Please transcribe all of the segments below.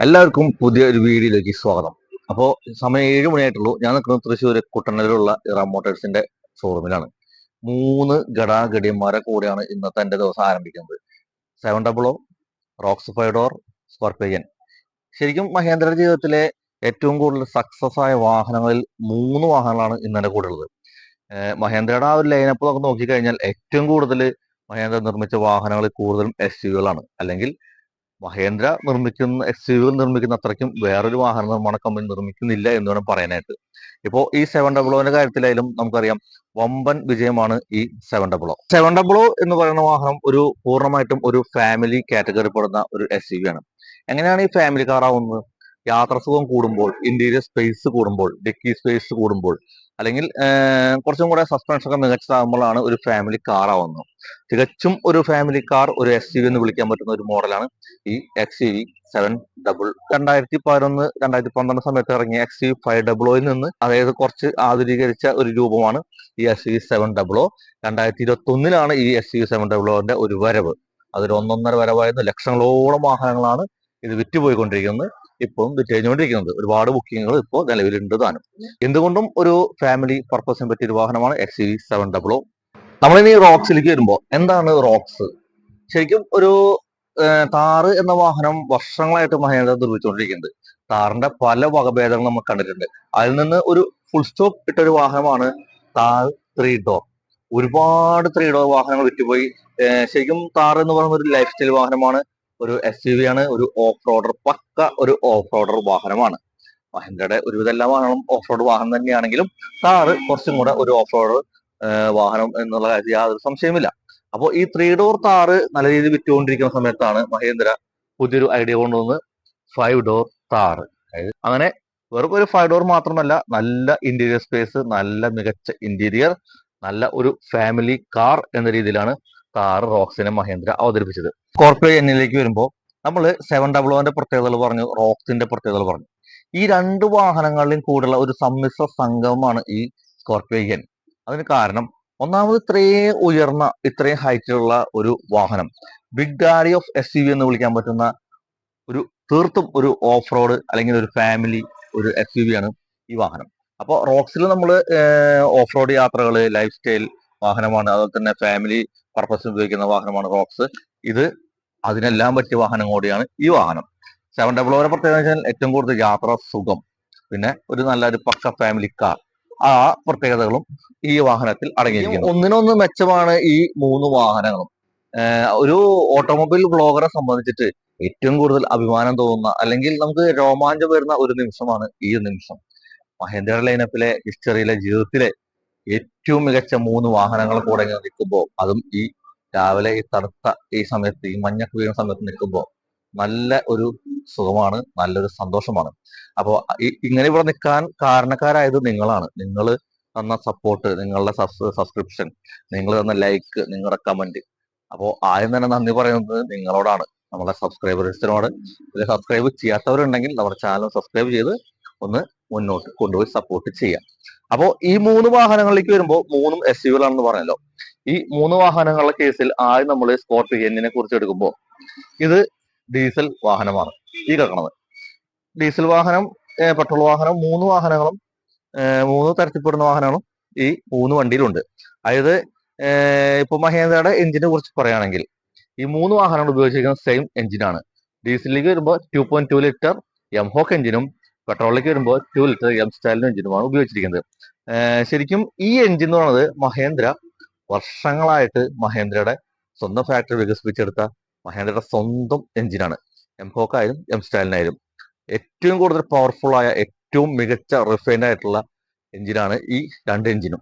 എല്ലാവർക്കും പുതിയ ഒരു വീഡിയോയിലേക്ക് സ്വാഗതം. അപ്പോൾ സമയം ഏഴ് മണിയായിട്ടുള്ളൂ. ഞാൻ നിൽക്കുന്നത് തൃശ്ശൂർ കുട്ടനിലുള്ള ഇറാം മോട്ടേഴ്സിന്റെ ഷോറൂമിലാണ് മൂന്ന് ഘടാഘടിയന്മാരെ കൂടെയാണ് ഇന്നത്തെ എന്റെ ദിവസം ആരംഭിക്കുന്നത്. Seven double O Roxx five door Scorpion ശരിക്കും മഹേന്ദ്രയുടെ ജീവിതത്തിലെ ഏറ്റവും കൂടുതൽ സക്സസ് ആയ വാഹനങ്ങളിൽ മൂന്ന് വാഹനങ്ങളാണ് ഇന്ന് എന്റെ കൂടെ ഉള്ളത് മഹേന്ദ്രയുടെ ആ ഒരു ലൈനപ്പ് നോക്കി നോക്കിക്കഴിഞ്ഞാൽ ഏറ്റവും കൂടുതൽ മഹേന്ദ്ര നിർമ്മിച്ച വാഹനങ്ങളിൽ കൂടുതലും എസ് യുകളാണ് അല്ലെങ്കിൽ മഹേന്ദ്ര നിർമ്മിക്കുന്ന എസ് യു നിർമ്മിക്കുന്ന അത്രയ്ക്കും വേറൊരു വാഹന നിർമ്മാണ കമ്പനി നിർമ്മിക്കുന്നില്ല എന്ന് വേണം പറയാനായിട്ട്. ഇപ്പോൾ ഈ സെവൻ ഡബിൾ ഒന്റെ കാര്യത്തിലായാലും നമുക്കറിയാം വമ്പൻ വിജയമാണ് ഈ seven double O seven double O എന്ന് പറയുന്ന വാഹനം ഒരു പൂർണമായിട്ടും ഒരു ഫാമിലി കാറ്റഗറി പെടുന്ന ഒരു എസ് യു ആണ്. എങ്ങനെയാണ് ഈ ഫാമിലി കാർ ആവുന്നത്? യാത്ര സുഖം കൂടുമ്പോൾ ഇന്റീരിയർ സ്പേസ് കൂടുമ്പോൾ ഡെക്കി സ്പേസ് കൂടുമ്പോൾ അല്ലെങ്കിൽ കുറച്ചും കൂടെ സസ്പെൻഷൻ ഒക്കെ മികച്ചതാകുമ്പോഴാണ് ഒരു ഫാമിലി കാർ ആവുന്നത്. തികച്ചും ഒരു ഫാമിലി കാർ ഒരു എസ് യു എന്ന് വിളിക്കാൻ പറ്റുന്ന ഒരു മോഡലാണ് ഈ X U V seven double രണ്ടായിരത്തി പതിനൊന്ന് രണ്ടായിരത്തി പന്ത്രണ്ട് സമയത്ത് ഇറങ്ങിയ എക്സ് യു ഫൈവ് ഡബിൾ ഒയിൽ നിന്ന് അതായത് കുറച്ച് ആധുനീകരിച്ച ഒരു രൂപമാണ് ഈ S U seven double O രണ്ടായിരത്തി ഇരുപത്തി ഒന്നിലാണ് ഈ എസ് യു സെവൻ ഡബിൾ ഒന്റെ ഒരു വരവ്. അതൊരു ഒന്നൊന്നര വരവായിരുന്നു. ലക്ഷങ്ങളോളം വാഹനങ്ങളാണ് ഇത് വിറ്റുപോയിക്കൊണ്ടിരിക്കുന്നത്. ഇപ്പം വിറ്റഴിഞ്ഞുകൊണ്ടിരിക്കുന്നത് ഒരുപാട് ബുക്കിങ്ങുകൾ ഇപ്പോൾ നിലവിലുണ്ട് താനും. എന്തുകൊണ്ടും ഒരു ഫാമിലി പർപ്പസിന് പറ്റിയ ഒരു വാഹനമാണ് X V seven double O നമ്മളിനി റോക്സിലേക്ക് വരുമ്പോൾ എന്താണ് റോക്സ്? ശരിക്കും ഒരു താറ് എന്ന വാഹനം വർഷങ്ങളായിട്ട് മഹേന്ദ്ര നിർമ്മിച്ചുകൊണ്ടിരിക്കുന്നത് താറിന്റെ പല വകഭേദങ്ങൾ നമ്മൾ കണ്ടിട്ടുണ്ട്. അതിൽ നിന്ന് ഒരു ഫുൾ സ്റ്റോപ്പ് ഇട്ട ഒരു വാഹനമാണ് താർ ത്രീ ഡോർ ഒരുപാട് ത്രീ ഡോർ വാഹനങ്ങൾ വിറ്റുപോയി. ശരിക്കും താർ എന്ന് പറയുന്ന ഒരു ലൈഫ് സ്റ്റൈൽ വാഹനമാണ് ഒരു എസ് യു വി ആണ് ഒരു ഓഫ് റോഡർ പക്ക ഒരു ഓഫ് റോഡർ വാഹനമാണ്. മഹേന്ദ്രയുടെ ഒരുവിധ എല്ലാ വാഹനങ്ങളും ഓഫ് റോഡ് വാഹനം തന്നെയാണെങ്കിലും കാറ് കുറച്ചും കൂടെ ഒരു ഓഫ് റോഡ് വാഹനം എന്നുള്ള കാര്യത്തിൽ യാതൊരു സംശയമില്ല അപ്പോൾ ഈ ത്രീ ഡോർ താറ് നല്ല രീതിയിൽ വിറ്റുകൊണ്ടിരിക്കുന്ന സമയത്താണ് മഹേന്ദ്ര പുതിയൊരു ഐഡിയ കൊണ്ടുവന്ന് ഫൈവ് ഡോർ താറ് അതായത് അങ്ങനെ വെറും ഒരു ഫൈവ് ഡോർ മാത്രമല്ല നല്ല ഇന്റീരിയർ സ്പേസ് നല്ല മികച്ച ഇന്റീരിയർ നല്ല ഒരു ഫാമിലി കാർ എന്ന രീതിയിലാണ് താറ് റോക്സിനെ മഹേന്ദ്ര അവതരിപ്പിച്ചത്. സ്കോർപ്പിയോ എന്നിലേക്ക് വരുമ്പോൾ നമ്മൾ സെവൻ ഡബിൾ ഒന്റെ പ്രത്യേകതകൾ പറഞ്ഞു റോക്സിന്റെ പ്രത്യേകതകൾ പറഞ്ഞു. ഈ രണ്ട് വാഹനങ്ങളിലും കൂടുതലുള്ള ഒരു സമ്മിശ്ര സംഗമമാണ് ഈ സ്കോർപ്പിയോ എൻ അതിന് കാരണം ഒന്നാമത് ഇത്രയും ഉയർന്ന ഇത്രയും ഹൈറ്റിലുള്ള ഒരു വാഹനം big daddy of S U എന്ന് വിളിക്കാൻ പറ്റുന്ന ഒരു തീർത്തും ഒരു ഓഫ് റോഡ് അല്ലെങ്കിൽ ഒരു ഫാമിലി ഒരു എസ് യു ആണ് ഈ വാഹനം. അപ്പോൾ റോക്സിൽ നമ്മൾ ഓഫ് റോഡ് യാത്രകൾ ലൈഫ് സ്റ്റൈൽ വാഹനമാണ് അതുപോലെ തന്നെ ഫാമിലി പർപ്പസിന് ഉപയോഗിക്കുന്ന വാഹനമാണ് റോക്സ് ഇത് അതിനെല്ലാം പറ്റിയ വാഹനം കൂടിയാണ് ഈ വാഹനം. സെവൻ ഡബിൾ ഓരെ പ്രത്യേകത വെച്ചാൽ ഏറ്റവും കൂടുതൽ യാത്ര സുഖം. പിന്നെ ഒരു നല്ലൊരു പക്ക ഫാമിലി കാർ ആ പ്രത്യേകതകളും ഈ വാഹനത്തിൽ അടങ്ങിയിരിക്കുന്നു. ഒന്നിനൊന്ന് മെച്ചമാണ് ഈ മൂന്ന് വാഹനങ്ങളും. ഒരു ഓട്ടോമൊബൈൽ ബ്ലോഗറെ സംബന്ധിച്ചിട്ട് ഏറ്റവും കൂടുതൽ അഭിമാനം തോന്നുന്ന അല്ലെങ്കിൽ നമുക്ക് രോമാഞ്ചം വരുന്ന ഒരു നിമിഷമാണ് ഈ നിമിഷം. മഹേന്ദ്ര ലൈനപ്പിലെ ഹിസ്റ്ററിയിലെ ജീവിതത്തിലെ ഏറ്റവും മികച്ച മൂന്ന് വാഹനങ്ങൾ കൂടെ ഇങ്ങനെ നിൽക്കുമ്പോൾ അതും ഈ രാവിലെ ഈ തണുത്ത ഈ സമയത്ത് ഈ മഞ്ഞൊക്കെ വീഴുന്ന സമയത്ത് നിൽക്കുമ്പോൾ നല്ല ഒരു സുഖമാണ് നല്ലൊരു സന്തോഷമാണ്. അപ്പോൾ ഇങ്ങനെ ഇവിടെ നിൽക്കാൻ കാരണക്കാരായത് നിങ്ങളാണ്. നിങ്ങൾ തന്ന സപ്പോർട്ട് നിങ്ങളുടെ സബ്സ്ക്രിപ്ഷൻ നിങ്ങൾ തന്ന ലൈക്ക് നിങ്ങളുടെ കമന്റ് അപ്പോൾ ആദ്യം തന്നെ നന്ദി പറയുന്നത് നിങ്ങളോടാണ്. നമ്മളെ സബ്സ്ക്രൈബേഴ്സിനോട് ഇത് സബ്സ്ക്രൈബ് ചെയ്യാത്തവരുണ്ടെങ്കിൽ നമ്മുടെ ചാനൽ സബ്സ്ക്രൈബ് ചെയ്ത് ഒന്ന് മുന്നോട്ട് കൊണ്ടുപോയി സപ്പോർട്ട് ചെയ്യാം. അപ്പോൾ ഈ മൂന്ന് വാഹനങ്ങളിലേക്ക് വരുമ്പോൾ മൂന്നും എസ് യു ആണെന്ന് പറഞ്ഞല്ലോ. ഈ മൂന്ന് വാഹനങ്ങളുടെ കേസിൽ ആദ്യം നമ്മൾ സ്കോർപ്പിയനെ കുറിച്ച് എടുക്കുമ്പോൾ ഇത് ഡീസൽ വാഹനമാണ്. ഈ കേൾക്കണത്. ഡീസൽ വാഹനം പെട്രോൾ വാഹനം മൂന്ന് വാഹനങ്ങളും മൂന്ന് തരത്തിൽപ്പെടുന്ന വാഹനങ്ങളും ഈ മൂന്ന് വണ്ടിയിലുണ്ട്. അതായത് ഇപ്പൊ മഹേന്ദ്രയുടെ എഞ്ചിനെ കുറിച്ച് പറയുകയാണെങ്കിൽ ഈ മൂന്ന് വാഹനങ്ങൾ ഉപയോഗിച്ചിരിക്കുന്ന സെയിം എഞ്ചിനാണ് ഡീസലിലേക്ക് വരുമ്പോൾ two point two litre mHawk എഞ്ചിനും പെട്രോളിലേക്ക് വരുമ്പോൾ ടു ലിറ്റർ എം സ്റ്റൈലിനും എഞ്ചിനുമാണ് ഉപയോഗിച്ചിരിക്കുന്നത്. ശരിക്കും ഈ എഞ്ചിൻ എന്ന് പറയുന്നത് മഹേന്ദ്ര വർഷങ്ങളായിട്ട് മഹേന്ദ്രയുടെ സ്വന്തം ഫാക്ടറി വികസിപ്പിച്ചെടുത്ത മഹേന്ദ്രയുടെ സ്വന്തം എഞ്ചിനാണ് എം ആയാലും എം സ്റ്റൈലിനായാലും ഏറ്റവും കൂടുതൽ പവർഫുൾ ആയ ഏറ്റവും മികച്ച റിഫൈൻഡ് ആയിട്ടുള്ള എഞ്ചിനാണ് ഈ രണ്ട് എഞ്ചിനും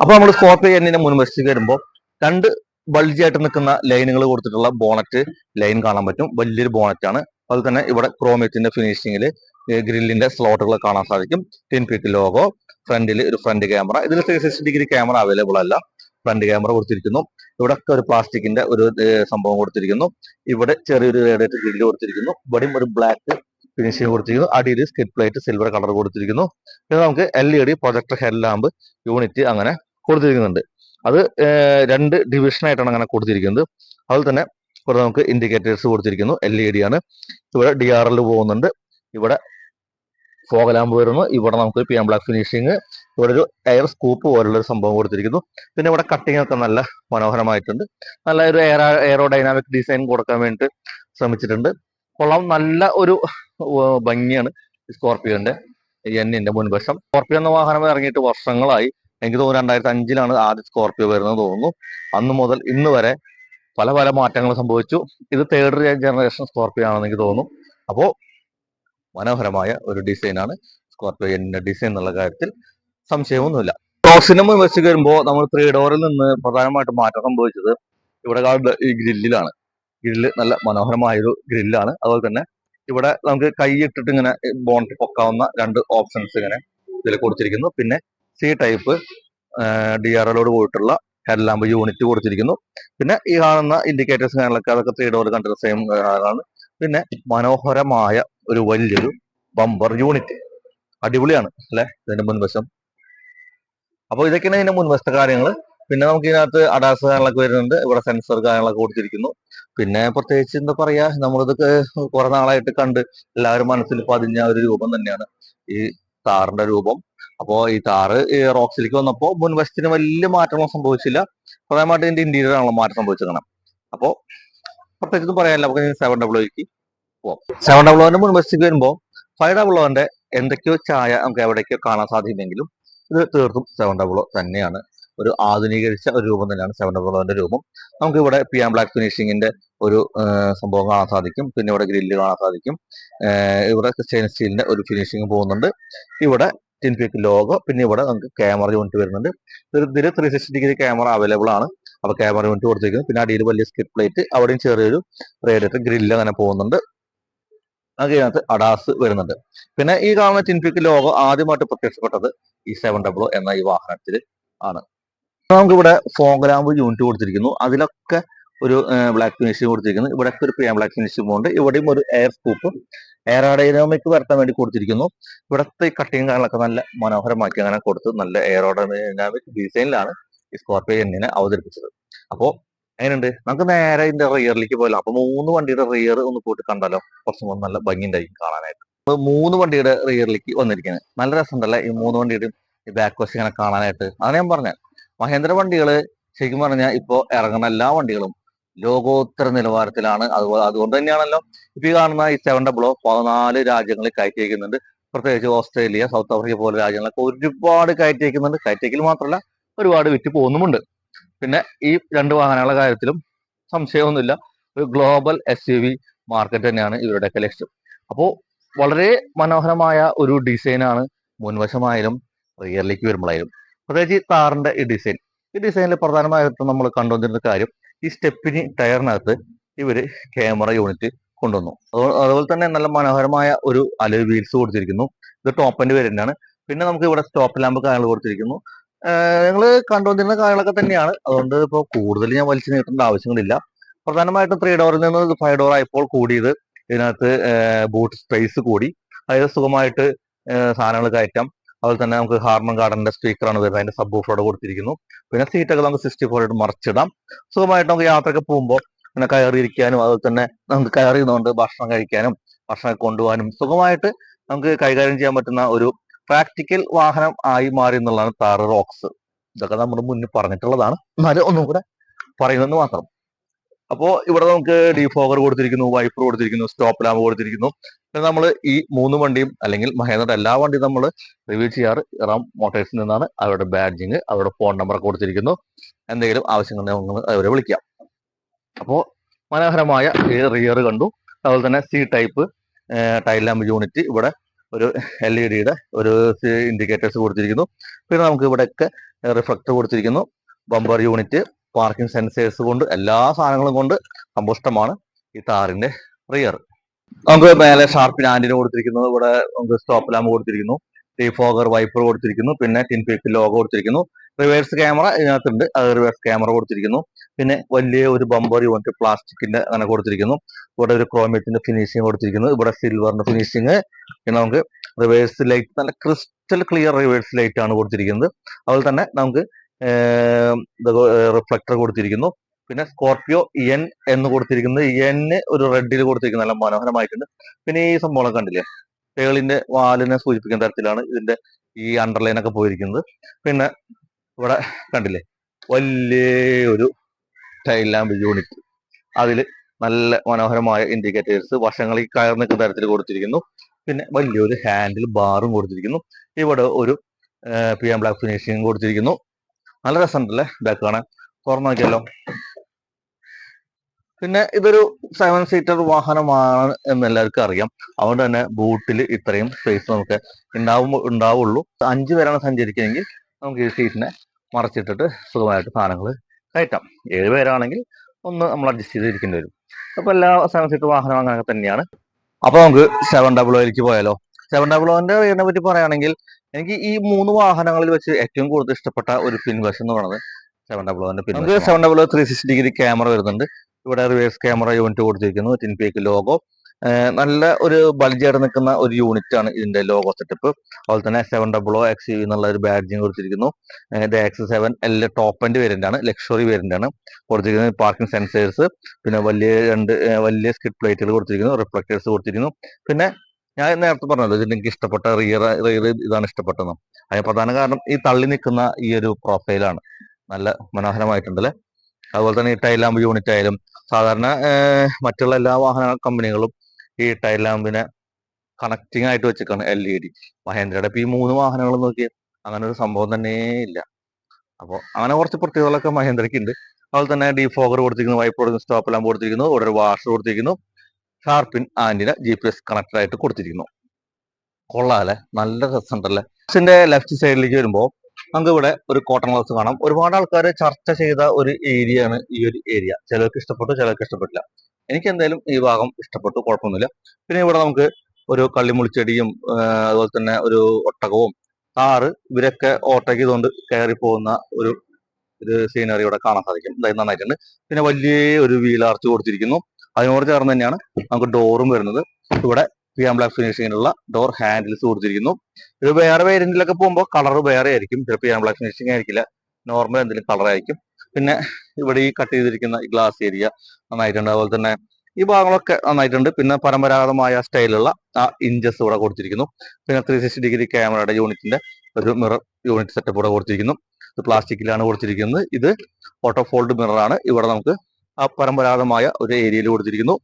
അപ്പൊ നമ്മൾ സ്കോർപ്പിയോ എന്നിനെ മുൻവശത്തേക്ക് വരുമ്പോൾ രണ്ട് ബൾജി ആയിട്ട് നിൽക്കുന്ന ലൈനുകൾ കൊടുത്തിട്ടുള്ള ബോണറ്റ് ലൈൻ കാണാൻ പറ്റും. വലിയൊരു ബോണറ്റ് ആണ്. അതുപോലെ തന്നെ ഇവിടെ ക്രോമേറ്റിന്റെ ഫിനിഷിംഗിൽ ഗ്രില്ലിന്റെ സ്ലോട്ടുകൾ കാണാൻ സാധിക്കും. ടിൻ പീക്ക് ലോഗോ ഫ്രണ്ടിൽ ഒരു ഫ്രണ്ട് ക്യാമറ. ഇതിൽ ത്രീ ഡിഗ്രി ക്യാമറ അവൈലബിൾ അല്ല. ഫ്രണ്ട് ക്യാമറ കൊടുത്തിരിക്കുന്നു. ഇവിടെ ഒക്കെ ഒരു പ്ലാസ്റ്റിക്കിന്റെ ഒരു സംഭവം കൊടുത്തിരിക്കുന്നു. ഇവിടെ ചെറിയൊരു റേഡിയേറ്റർ ഗ്രില്ല് കൊടുത്തിരിക്കുന്നു. ഇവിടെയും ഒരു ബ്ലാക്ക് ഫിനിഷിംഗ് കൊടുത്തിരിക്കുന്നു. അടിയിൽ സ്കിഡ് പ്ലേറ്റ് സിൽവർ കളർ കൊടുത്തിരിക്കുന്നു. പിന്നെ നമുക്ക് L E D projector head lamp unit അങ്ങനെ കൊടുത്തിരിക്കുന്നുണ്ട്. അത് രണ്ട് ഡിവിഷനായിട്ടാണ് അങ്ങനെ കൊടുത്തിരിക്കുന്നത്. അതുപോലെ തന്നെ ഇവിടെ നമുക്ക് ഇൻഡിക്കേറ്റേഴ്സ് കൊടുത്തിരിക്കുന്നു. എൽ ഇ ഡി ആണ്. ഇവിടെ ഡി ആർ എൽ പോകുന്നുണ്ട്. ഇവിടെ ഫോഗലാമ്പ് വരുന്നു. ഇവിടെ നമുക്ക് പി എം ബ്ലാക്ക് ഫിനിഷിങ് ഇവിടെ ഒരു എയർ സ്കൂപ്പ് പോലുള്ള ഒരു സംഭവം കൊടുത്തിരിക്കുന്നു. പിന്നെ ഇവിടെ കട്ടിംഗ് ഒക്കെ നല്ല മനോഹരമായിട്ടുണ്ട്. നല്ല ഒരു എയർ എയറോ ഡൈനാമിക് ഡിസൈൻ കൊടുക്കാൻ വേണ്ടിയിട്ട് ശ്രമിച്ചിട്ടുണ്ട്. കൊള്ളാം. നല്ല ഒരു ഭംഗിയാണ് സ്കോർപ്പിയോന്റെ എന്നിന്റെ മുൻവശം. സ്കോർപ്പിയോ എന്ന വാഹനം ഇറങ്ങിയിട്ട് വർഷങ്ങളായി. എനിക്ക് തോന്നുന്നു രണ്ടായിരത്തി അഞ്ചിലാണ് ആദ്യ സ്കോർപ്പിയോ വരുന്നത് തോന്നുന്നു. അന്ന് മുതൽ ഇന്ന് വരെ പല പല മാറ്റങ്ങൾ സംഭവിച്ചു. ഇത് തേർഡ് ജനറേഷൻ സ്കോർപ്പിയോ ആണെന്ന് എനിക്ക് തോന്നുന്നു. അപ്പോൾ മനോഹരമായ ഒരു ഡിസൈനാണ് സ്കോർപ്പിയോ എന്റെ ഡിസൈൻ എന്നുള്ള കാര്യത്തിൽ സംശയമൊന്നുമില്ല. ക്രോസിന് വെച്ച് വരുമ്പോൾ നമ്മൾ ത്രീ ഡോറിൽ നിന്ന് പ്രധാനമായിട്ടും മാറ്റം സംഭവിച്ചത് ഇവിടെ ഈ ഗ്രില്ലിലാണ്. ഗ്രില്ല് നല്ല മനോഹരമായ ഒരു ഗ്രില്ലാണ്. അതുപോലെ തന്നെ ഇവിടെ നമുക്ക് കൈ ഇട്ടിട്ട് ഇങ്ങനെ ബോണ്ട് പൊക്കാവുന്ന രണ്ട് ഓപ്ഷൻസ് ഇങ്ങനെ ഇതിൽ കൊടുത്തിരിക്കുന്നു. പിന്നെ സി ടൈപ്പ് ഡി ആർ എലോട് പോയിട്ടുള്ള ഹെഡ് ലാമ്പ് യൂണിറ്റ് കൊടുത്തിരിക്കുന്നു. പിന്നെ ഈ കാണുന്ന ഇൻഡിക്കേറ്റേഴ്സ് കാര്യങ്ങളൊക്കെ അതൊക്കെ ത്രീ ഡോർ കണ്ടിട്ട് സെയിം ആണ് പിന്നെ മനോഹരമായ ഒരു വലിയൊരു ബമ്പർ യൂണിറ്റ് അടിപൊളിയാണ് അല്ലെ? ഇതിന്റെ മുൻവശം. അപ്പോൾ ഇതൊക്കെയാണ് ഇതിന്റെ മുൻവശത്തെ കാര്യങ്ങൾ പിന്നെ നമുക്ക് ഇതിനകത്ത് അഡാസ് കാര്യങ്ങളൊക്കെ വരുന്നുണ്ട്. ഇവിടെ സെൻസർ കാര്യങ്ങളൊക്കെ കൊടുത്തിരിക്കുന്നു. പിന്നെ പ്രത്യേകിച്ച് എന്താ പറയാ നമ്മളിതൊക്കെ കുറെ നാളായിട്ട് കണ്ട് എല്ലാവരും മനസ്സിൽ പതിഞ്ഞ ഒരു രൂപം തന്നെയാണ് ഈ താറിന്റെ രൂപം. അപ്പോ ഈ താറ് റോക്സിലേക്ക് വന്നപ്പോ മുൻവശത്തിന് വലിയ മാറ്റങ്ങളൊന്നും സംഭവിച്ചില്ല. പ്രധാനമായിട്ട് ഇതിന്റെ ഇന്റീരിയർ ആണല്ലോ മാറ്റം സംഭവിച്ചിരിക്കണം അപ്പോ പ്രത്യേകിച്ച് പറയാനില്ല. നമുക്ക് സെവൻ ഡബ്ല്യൂക്ക് പോവാം. സെവൻ ഡബ്ല്യൂന്റെ മുൻവശത്തേക്ക് വരുമ്പോ ഫൈവ് ഡബ്ല്യൂന്റെ എന്തൊക്കെയോ ചായ നമുക്ക് എവിടേക്കോ കാണാൻ സാധിക്കുമെങ്കിലും ഇത് തീർത്തും സെവൻ ഡബ്ല്യൂ തന്നെയാണ്. ഒരു ആധുനീകരിച്ച ഒരു രൂപം തന്നെയാണ് സെവൻ ഡബ്ല്യൂന്റെ രൂപം. നമുക്ക് ഇവിടെ പി ആം ബ്ലാക്ക് ഫിനിഷിങ്ങിന്റെ ഒരു സംഭവം കാണാൻ സാധിക്കും. പിന്നെ ഇവിടെ ഗ്രില്ല് കാണാൻ സാധിക്കും. ഇവിടെ സ്റ്റെയിൻലെസ് സ്റ്റീലിന്റെ ഒരു ഫിനിഷിംഗ് പോകുന്നുണ്ട്. ഇവിടെ ടിൻപിക് ലോഗോ പിന്നെ ഇവിടെ നമുക്ക് ക്യാമറ യൂണിറ്റ് വരുന്നുണ്ട്. ഇതിൽ three sixty degree camera available ആണ്. അപ്പൊ ക്യാമറ യൂണിറ്റ് കൊടുത്തിരിക്കുന്നു പിന്നെ അടിയിൽ വലിയ സ്കിപ്പ് പ്ലേറ്റ് അവിടെയും ചെറിയൊരു റേഡിയേറ്റർ ഗ്രില്ല് അങ്ങനെ പോകുന്നുണ്ട്. അതിനകത്ത് അഡാസ് വരുന്നുണ്ട്. പിന്നെ ഈ കാണുന്ന ടിൻപിക് ലോഗോ ആദ്യമായിട്ട് പ്രത്യക്ഷപ്പെട്ടത് ഈ സെവൻ ഡബിൾ എന്ന ഈ വാഹനത്തിൽ ആണ്. നമുക്ക് ഇവിടെ ഫോഗ്രാമ്പ് യൂണിറ്റ് കൊടുത്തിരിക്കുന്നു. അതിലൊക്കെ ബ്ലാക്ക് ഫിനിഷിംഗ് കൊടുത്തിരിക്കുന്നു. ഇവിടെ ഒരു പ്രിയ ബ്ലാക്ക് ഫിനിഷിംഗ് ഉണ്ട്. ഇവിടെയും ഒരു എയർ സ്കൂപ്പ് എയർ അഡൈനാമിക് വരുത്താൻ വേണ്ടി കൊടുത്തിരിക്കുന്നു. ഇവിടുത്തെ ഈ കട്ടിങ് കാര്യങ്ങളൊക്കെ നല്ല മനോഹരമാക്കി അങ്ങനെ കൊടുത്ത് നല്ല എയർ എയറോഡൈനാമിക് ഡിസൈനിലാണ് ഈ സ്കോർപ്പിയോ എണ്ണിനെ അവതരിപ്പിച്ചത്. അപ്പോ അങ്ങനെയുണ്ട് നമുക്ക് നേരെ ഇതിന്റെ റിയറിലേക്ക് പോയാലോ? അപ്പൊ മൂന്ന് വണ്ടിയുടെ റിയർ ഒന്ന് പോയിട്ട് കണ്ടാലോ? കുറച്ചും കൂടെ നല്ല ഭംഗി ഉണ്ടായിരിക്കും കാണാനായിട്ട്. അപ്പൊ മൂന്ന് വണ്ടിയുടെ റിയറിലേക്ക് വന്നിരിക്കുന്നത് നല്ല രസമുണ്ടല്ലേ ഈ മൂന്ന് വണ്ടിയുടെയും ഈ ബാക്ക് വശം ഇങ്ങനെ കാണാനായിട്ട്? അതാണ് ഞാൻ പറഞ്ഞത്. മഹേന്ദ്ര വണ്ടികൾ ശരിക്കും പറഞ്ഞാൽ ഇപ്പോൾ ഇറങ്ങുന്ന എല്ലാ വണ്ടികളും ലോകോത്തര നിലവാരത്തിലാണ്. അതുപോലെ അതുകൊണ്ട് തന്നെയാണല്ലോ ഇപ്പൊ ഈ കാണുന്ന ഈ സെവൻ ഡബ്ലോ പതിനാല് രാജ്യങ്ങളിൽ കയറ്റി അയക്കുന്നുണ്ട് പ്രത്യേകിച്ച് ഓസ്ട്രേലിയ സൗത്ത് ആഫ്രിക്ക പോലെ രാജ്യങ്ങളൊക്കെ ഒരുപാട് കയറ്റി അയക്കുന്നുണ്ട് കയറ്റിക്കൽ മാത്രമല്ല ഒരുപാട് വിറ്റ് പോകുന്നുമുണ്ട്. പിന്നെ ഈ രണ്ട് വാഹനങ്ങളുടെ കാര്യത്തിലും സംശയമൊന്നുമില്ല. ഒരു global S U V market തന്നെയാണ് ഇവരുടെയൊക്കെ ലക്ഷ്യം അപ്പോൾ വളരെ മനോഹരമായ ഒരു ഡിസൈനാണ് മുൻവശമായാലും റിയറിലേക്ക് വരുമ്പോഴായാലും. പ്രത്യേകിച്ച് ഈ താറിന്റെ ഈ ഡിസൈൻ ഈ ഡിസൈനിൽ പ്രധാനമായിട്ടും നമ്മൾ കണ്ടുവന്നിരുന്ന കാര്യം ഈ സ്റ്റെപ്പിന് ടയറിനകത്ത് ഇവർ ക്യാമറ യൂണിറ്റ് കൊണ്ടുവന്നു. അതുപോലെ തന്നെ നല്ല മനോഹരമായ ഒരു അലോയ് വീൽസ് കൊടുത്തിരിക്കുന്നു. ഇത് ടോപ്പിന്റെ പേരിന്റാണ് പിന്നെ നമുക്ക് ഇവിടെ സ്റ്റോപ്പ് ലാമ്പ് കാര്യങ്ങൾ കൊടുത്തിരിക്കുന്നു. നിങ്ങൾ കണ്ടുവന്നിരുന്ന കാര്യങ്ങളൊക്കെ തന്നെയാണ്. അതുകൊണ്ട് ഇപ്പോൾ കൂടുതൽ ഞാൻ വലിച്ചു നീട്ടേണ്ട ആവശ്യങ്ങളില്ല. പ്രധാനമായിട്ടും ത്രീ ഡോറിൽ നിന്ന് ഫൈവ് ഡോർ ആയപ്പോൾ കൂടിയത് ഇതിനകത്ത് ബൂട്ട് സ്പേസ് കൂടി. അതായത് സുഖമായിട്ട് സാധനങ്ങൾ കയറ്റാം. അതുപോലെ തന്നെ നമുക്ക് ഹാർമൺ ഗാർഡന്റെ സ്പീക്കറാണ് വരുന്നത്. അതിന്റെ സബ് ഓഫറോടെ കൊടുത്തിരിക്കുന്നു. പിന്നെ സീറ്റൊക്കെ നമുക്ക് സിക്സ്റ്റി ഫോറായിട്ട് മറിച്ചിടാം. സുഖമായിട്ട് നമുക്ക് യാത്രയൊക്കെ പോകുമ്പോൾ പിന്നെ കയറിയിരിക്കാനും അതുപോലെ തന്നെ നമുക്ക് കയറിയുന്നതുകൊണ്ട് ഭക്ഷണം കഴിക്കാനും ഭക്ഷണം കൊണ്ടുപോകാനും സുഖമായിട്ട് നമുക്ക് കൈകാര്യം ചെയ്യാൻ പറ്റുന്ന ഒരു പ്രാക്ടിക്കൽ വാഹനം ആയി മാറി എന്നുള്ളതാണ് താർ റോക്സ് ഇതൊക്കെ നമ്മൾ മുന്നിൽ പറഞ്ഞിട്ടുള്ളതാണ്. എന്നാലും ഒന്നും കൂടെ പറയുന്നതെന്ന് മാത്രം. അപ്പോൾ ഇവിടെ നമുക്ക് ഡിഫോഗർ കൊടുത്തിരിക്കുന്നു വൈപ്പർ കൊടുത്തിരിക്കുന്നു സ്റ്റോപ്പ് ലാമ്പ് കൊടുത്തിരിക്കുന്നു. നമ്മൾ ഈ മൂന്ന് വണ്ടിയും അല്ലെങ്കിൽ മഹേന്ദ്രയുടെ എല്ലാ വണ്ടിയും നമ്മൾ റിവ്യൂ ചെയ്യാറ്. ഇറാം മോട്ടേഴ്സിൽ നിന്നാണ് അവരുടെ ബാഡ്ജിങ് അവരുടെ ഫോൺ നമ്പർ കൊടുത്തിരിക്കുന്നു. എന്തെങ്കിലും ആവശ്യങ്ങൾ അവരെ വിളിക്കാം. അപ്പോൾ മനോഹരമായ റിയർ കണ്ടു. അതുപോലെ തന്നെ C type tail lamp unit ഇവിടെ ഒരു എൽ ഇ ഡിയുടെ ഒരു ഇൻഡിക്കേറ്റേഴ്സ് കൊടുത്തിരിക്കുന്നു. പിന്നെ നമുക്ക് ഇവിടെയൊക്കെ റിഫ്ലക്ടർ കൊടുത്തിരിക്കുന്നു. ബമ്പർ യൂണിറ്റ് പാർക്കിംഗ് സെൻസേഴ്സ് കൊണ്ട് എല്ലാ സാധനങ്ങളും കൊണ്ട് സമ്പുഷ്ടമാണ് ഈ താറിന്റെ റിയർ നമുക്ക് മേലെ ഷാർപ്പിന് ആന്റിന് കൊടുത്തിരിക്കുന്നത് ഇവിടെ നമുക്ക് സ്റ്റോപ്പ് ലാമ്പ് കൊടുത്തിരിക്കുന്നു. ടീഫോഗർ വൈപ്പർ കൊടുത്തിരിക്കുന്നു. പിന്നെ ടിൻ പേക്ക് ലോഗോ കൊടുത്തിരിക്കുന്നു. റിവേഴ്സ് ക്യാമറ ഇതിനകത്തുണ്ട്. അത് റിവേഴ്സ് ക്യാമറ കൊടുത്തിരിക്കുന്നു. പിന്നെ വലിയ ഒരു ബമ്പർ യൂണിറ്റ് പ്ലാസ്റ്റിക്കിന്റെ അങ്ങനെ കൊടുത്തിരിക്കുന്നു. ഇവിടെ ഒരു ക്രോമിയത്തിന്റെ ഫിനിഷിംഗ് കൊടുത്തിരിക്കുന്നു. ഇവിടെ സിൽവറിന്റെ ഫിനിഷിംഗ് പിന്നെ നമുക്ക് റിവേഴ്സ് ലൈറ്റ് നല്ല ക്രിസ്റ്റൽ ക്ലിയർ റിവേഴ്സ് ലൈറ്റ് ആണ് കൊടുത്തിരിക്കുന്നത്. അതുപോലെ തന്നെ നമുക്ക് റിഫ്ലക്ടർ കൊടുത്തിരിക്കുന്നു. പിന്നെ സ്കോർപിയോ എൻ എന്ന് കൊടുത്തിരിക്കുന്നത് എൻ ഒരു റെഡിൽ കൊടുത്തിരിക്കുന്നത് നല്ല മനോഹരമായിട്ടുണ്ട്. പിന്നെ ഈ സംഭവം കണ്ടില്ലേ? പേളിന്റെ വാലിനെ സൂചിപ്പിക്കുന്ന തരത്തിലാണ് ഇതിന്റെ ഈ അണ്ടർലൈൻ ഒക്കെ പോയിരിക്കുന്നത്. പിന്നെ ഇവിടെ കണ്ടില്ലേ? വലിയ ഒരു ടൈൽ ലാമ്പ് യൂണിറ്റ് അതിൽ നല്ല മനോഹരമായ ഇൻഡിക്കേറ്റേഴ്സ് വശങ്ങളിൽ കയർ നിൽക്കുന്ന തരത്തിൽ കൊടുത്തിരിക്കുന്നു. പിന്നെ വലിയൊരു ഹാൻഡിൽ ബാറും കൊടുത്തിരിക്കുന്നു. ഇവിടെ ഒരു പി എം ബ്ലാക്ക് ഫിനിഷിംഗ് കൊടുത്തിരിക്കുന്നു. നല്ല രസമുണ്ടല്ലേ? ബാക്ക് കാണാൻ. തുറന്നു നോക്കിയല്ലോ. പിന്നെ ഇതൊരു സെവൻ സീറ്റർ വാഹനമാണ് എന്ന് എല്ലാവർക്കും അറിയാം. അതുകൊണ്ട് തന്നെ ബൂട്ടിൽ ഇത്രയും സ്പേസ് നമുക്ക് ഉണ്ടാവും ഉണ്ടാവുള്ളൂ. അഞ്ച് പേരാണ് സഞ്ചരിക്കുന്നതെങ്കിൽ നമുക്ക് ഈ സീറ്റിനെ മറച്ചിട്ടിട്ട് സുഖമായിട്ട് സാധനങ്ങൾ കയറ്റാം. ഏഴ് പേരാണെങ്കിൽ ഒന്ന് നമ്മൾ അഡ്ജസ്റ്റ് ചെയ്തിരിക്കേണ്ടി വരും. അപ്പോൾ എല്ലാ സെവൻ സീറ്റർ വാഹനം അങ്ങനെ തന്നെയാണ്. അപ്പോൾ നമുക്ക് സെവൻ ഡബിൾ ഒയിലേക്ക് പോയാലോ? സെവൻ ഡബിൾ ഒന്റെ വീടിനെ പറ്റി പറയുകയാണെങ്കിൽ എനിക്ക് ഈ മൂന്ന് വാഹനങ്ങളിൽ വെച്ച് ഏറ്റവും കൂടുതൽ ഇഷ്ടപ്പെട്ട ഒരു പിൻവശം എന്ന് പറയുന്നത് സെവൻ ഡബിൾ ഒന്റെ പിൻ നമുക്ക് seven double three sixty degree camera വരുന്നുണ്ട്. ഇവിടെ റിവേഴ്സ് ക്യാമറ യൂണിറ്റ് കൊടുത്തിരിക്കുന്നു. ടിൻ പേക്ക് ലോഗോ നല്ല ഒരു ബൾജായിട്ട് നിൽക്കുന്ന ഒരു യൂണിറ്റ് ആണ് ഇതിന്റെ ലോഗോ സെറ്റപ്പ് അതുപോലെ തന്നെ സെവൻ ഡബിൾ ഒ എക്സ് എന്നുള്ള ഒരു ബാഡ്ജിങ് കൊടുത്തിരിക്കുന്നു. ഇത് എക്സ് സെവൻ എല്ലാ ടോപ്പ് എൻഡ് വേരിയന്റ് ആണ്. ലക്ഷറി വേരിയന്റ് ആണ്. കൊടുത്തിരിക്കുന്നത് പാർക്കിംഗ് സെൻസേഴ്സ് പിന്നെ വലിയ രണ്ട് വലിയ സ്കിഡ് പ്ലേറ്റുകൾ കൊടുത്തിരിക്കുന്നു. റിഫ്ലക്ടേഴ്സ് കൊടുത്തിരിക്കുന്നു. പിന്നെ ഞാൻ നേരത്തെ പറഞ്ഞല്ലോ ഇതിന് എനിക്ക് ഇഷ്ടപ്പെട്ട റിയർ റിയർ ഇതാണ് ഇഷ്ടപ്പെട്ടത്. അതിന് പ്രധാന കാരണം ഈ തള്ളി നിൽക്കുന്ന ഈ ഒരു പ്രൊഫൈലാണ് നല്ല മനോഹരമായിട്ടുണ്ടല്ലേ? അതുപോലെ തന്നെ ഈ ടൈലാമ്പ് യൂണിറ്റ് ആയാലും സാധാരണ മറ്റുള്ള എല്ലാ വാഹന കമ്പനികളും ഈ ടൈൽ ലാമ്പിനെ കണക്റ്റിംഗ് ആയിട്ട് വെച്ചിരിക്കുകയാണ് എൽ ഇ ഡി. മഹേന്ദ്രയുടെ ഇപ്പൊ ഈ മൂന്ന് വാഹനങ്ങൾ നോക്കി അങ്ങനെ ഒരു സംഭവം തന്നെ ഇല്ല. അപ്പോൾ അങ്ങനെ കുറച്ച് പ്രത്യേകതകളൊക്കെ മഹേന്ദ്രയ്ക്ക് ഉണ്ട്. അതുപോലെ തന്നെ ഡിഫോഗർ കൊടുത്തിരിക്കുന്നു വൈപ്പ് കൊടുക്കുന്നു സ്റ്റോപ്പ് ലാമ്പ് കൊടുത്തിരിക്കുന്നു ഇവിടെ ഒരു വാഷർ കൊടുത്തിരിക്കുന്നു shark fin antenna G P S connector ആയിട്ട് കൊടുത്തിരിക്കുന്നു. കൊള്ളാല്ലേ നല്ല രസമുണ്ടല്ലേ? ബസ്സിന്റെ ലെഫ്റ്റ് സൈഡിലേക്ക് വരുമ്പോൾ നമുക്ക് ഇവിടെ ഒരു കോട്ടൺ ഹൗസ് കാണാം. ഒരുപാട് ആൾക്കാർ ചർച്ച ചെയ്ത ഒരു ഏരിയ ആണ് ഈ ഒരു ഏരിയ ചിലർക്ക് ഇഷ്ടപ്പെട്ടു ചിലർക്ക് ഇഷ്ടപ്പെട്ടില്ല. എനിക്ക് എന്തായാലും ഈ ഭാഗം ഇഷ്ടപ്പെട്ടു കുഴപ്പമൊന്നുമില്ല. പിന്നെ ഇവിടെ നമുക്ക് ഒരു കള്ളിമുളിച്ചെടിയും അതുപോലെ തന്നെ ഒരു ഒട്ടകവും കാറ് ഇവരൊക്കെ ഓട്ടയ്ക്ക് ഇതുകൊണ്ട് കയറി പോകുന്ന ഒരു ഒരു സീനറി ഇവിടെ കാണാൻ സാധിക്കും. ഇതായി നന്നായിട്ടുണ്ട്. പിന്നെ വലിയ ഒരു വീൽ ആർച്ച് കൊടുത്തിരിക്കുന്നു. അതിനോട് ചേർന്ന് തന്നെയാണ് നമുക്ക് ഡോറും വരുന്നത്. ഇവിടെ പി എം ബ്ലാക്ക് ഫിനിഷിങ്ങിനുള്ള ഡോർ ഹാൻഡിൽസ് കൊടുത്തിരിക്കുന്നു. ഇത് വേറെ വേരിയന്റിലൊക്കെ പോകുമ്പോൾ കളർ വേറെ ആയിരിക്കും. ചിലപ്പോൾ പി എം ബ്ലാക്ക് ഫിനിഷിംഗ് ആയിരിക്കില്ല. നോർമൽ എന്തെങ്കിലും കളർ ആയിരിക്കും. പിന്നെ ഇവിടെ ഈ കട്ട് ചെയ്തിരിക്കുന്ന ഗ്ലാസ് ഏരിയ നന്നായിട്ടുണ്ട്. അതുപോലെ തന്നെ ഈ ഭാഗങ്ങളൊക്കെ നന്നായിട്ടുണ്ട്. പിന്നെ പരമ്പരാഗതമായ സ്റ്റൈലുള്ള ആ ഇഞ്ചസ് ഇവിടെ കൊടുത്തിരിക്കുന്നു. പിന്നെ ത്രീ സിക്സ്റ്റി ഡിഗ്രി ക്യാമറയുടെ യൂണിറ്റിന്റെ ഒരു മിറർ യൂണിറ്റ് സെറ്റപ്പ് ഇവിടെ കൊടുത്തിരിക്കുന്നു. ഇത് പ്ലാസ്റ്റിക്കിലാണ് കൊടുത്തിരിക്കുന്നത്. ഇത് ഓട്ടോ ഫോൾഡ് മിററാണ് ഇവിടെ നമുക്ക് ആ പരമ്പരാഗതമായ ഒരു ഏരിയയിൽ കൊടുത്തിരിക്കുന്നു.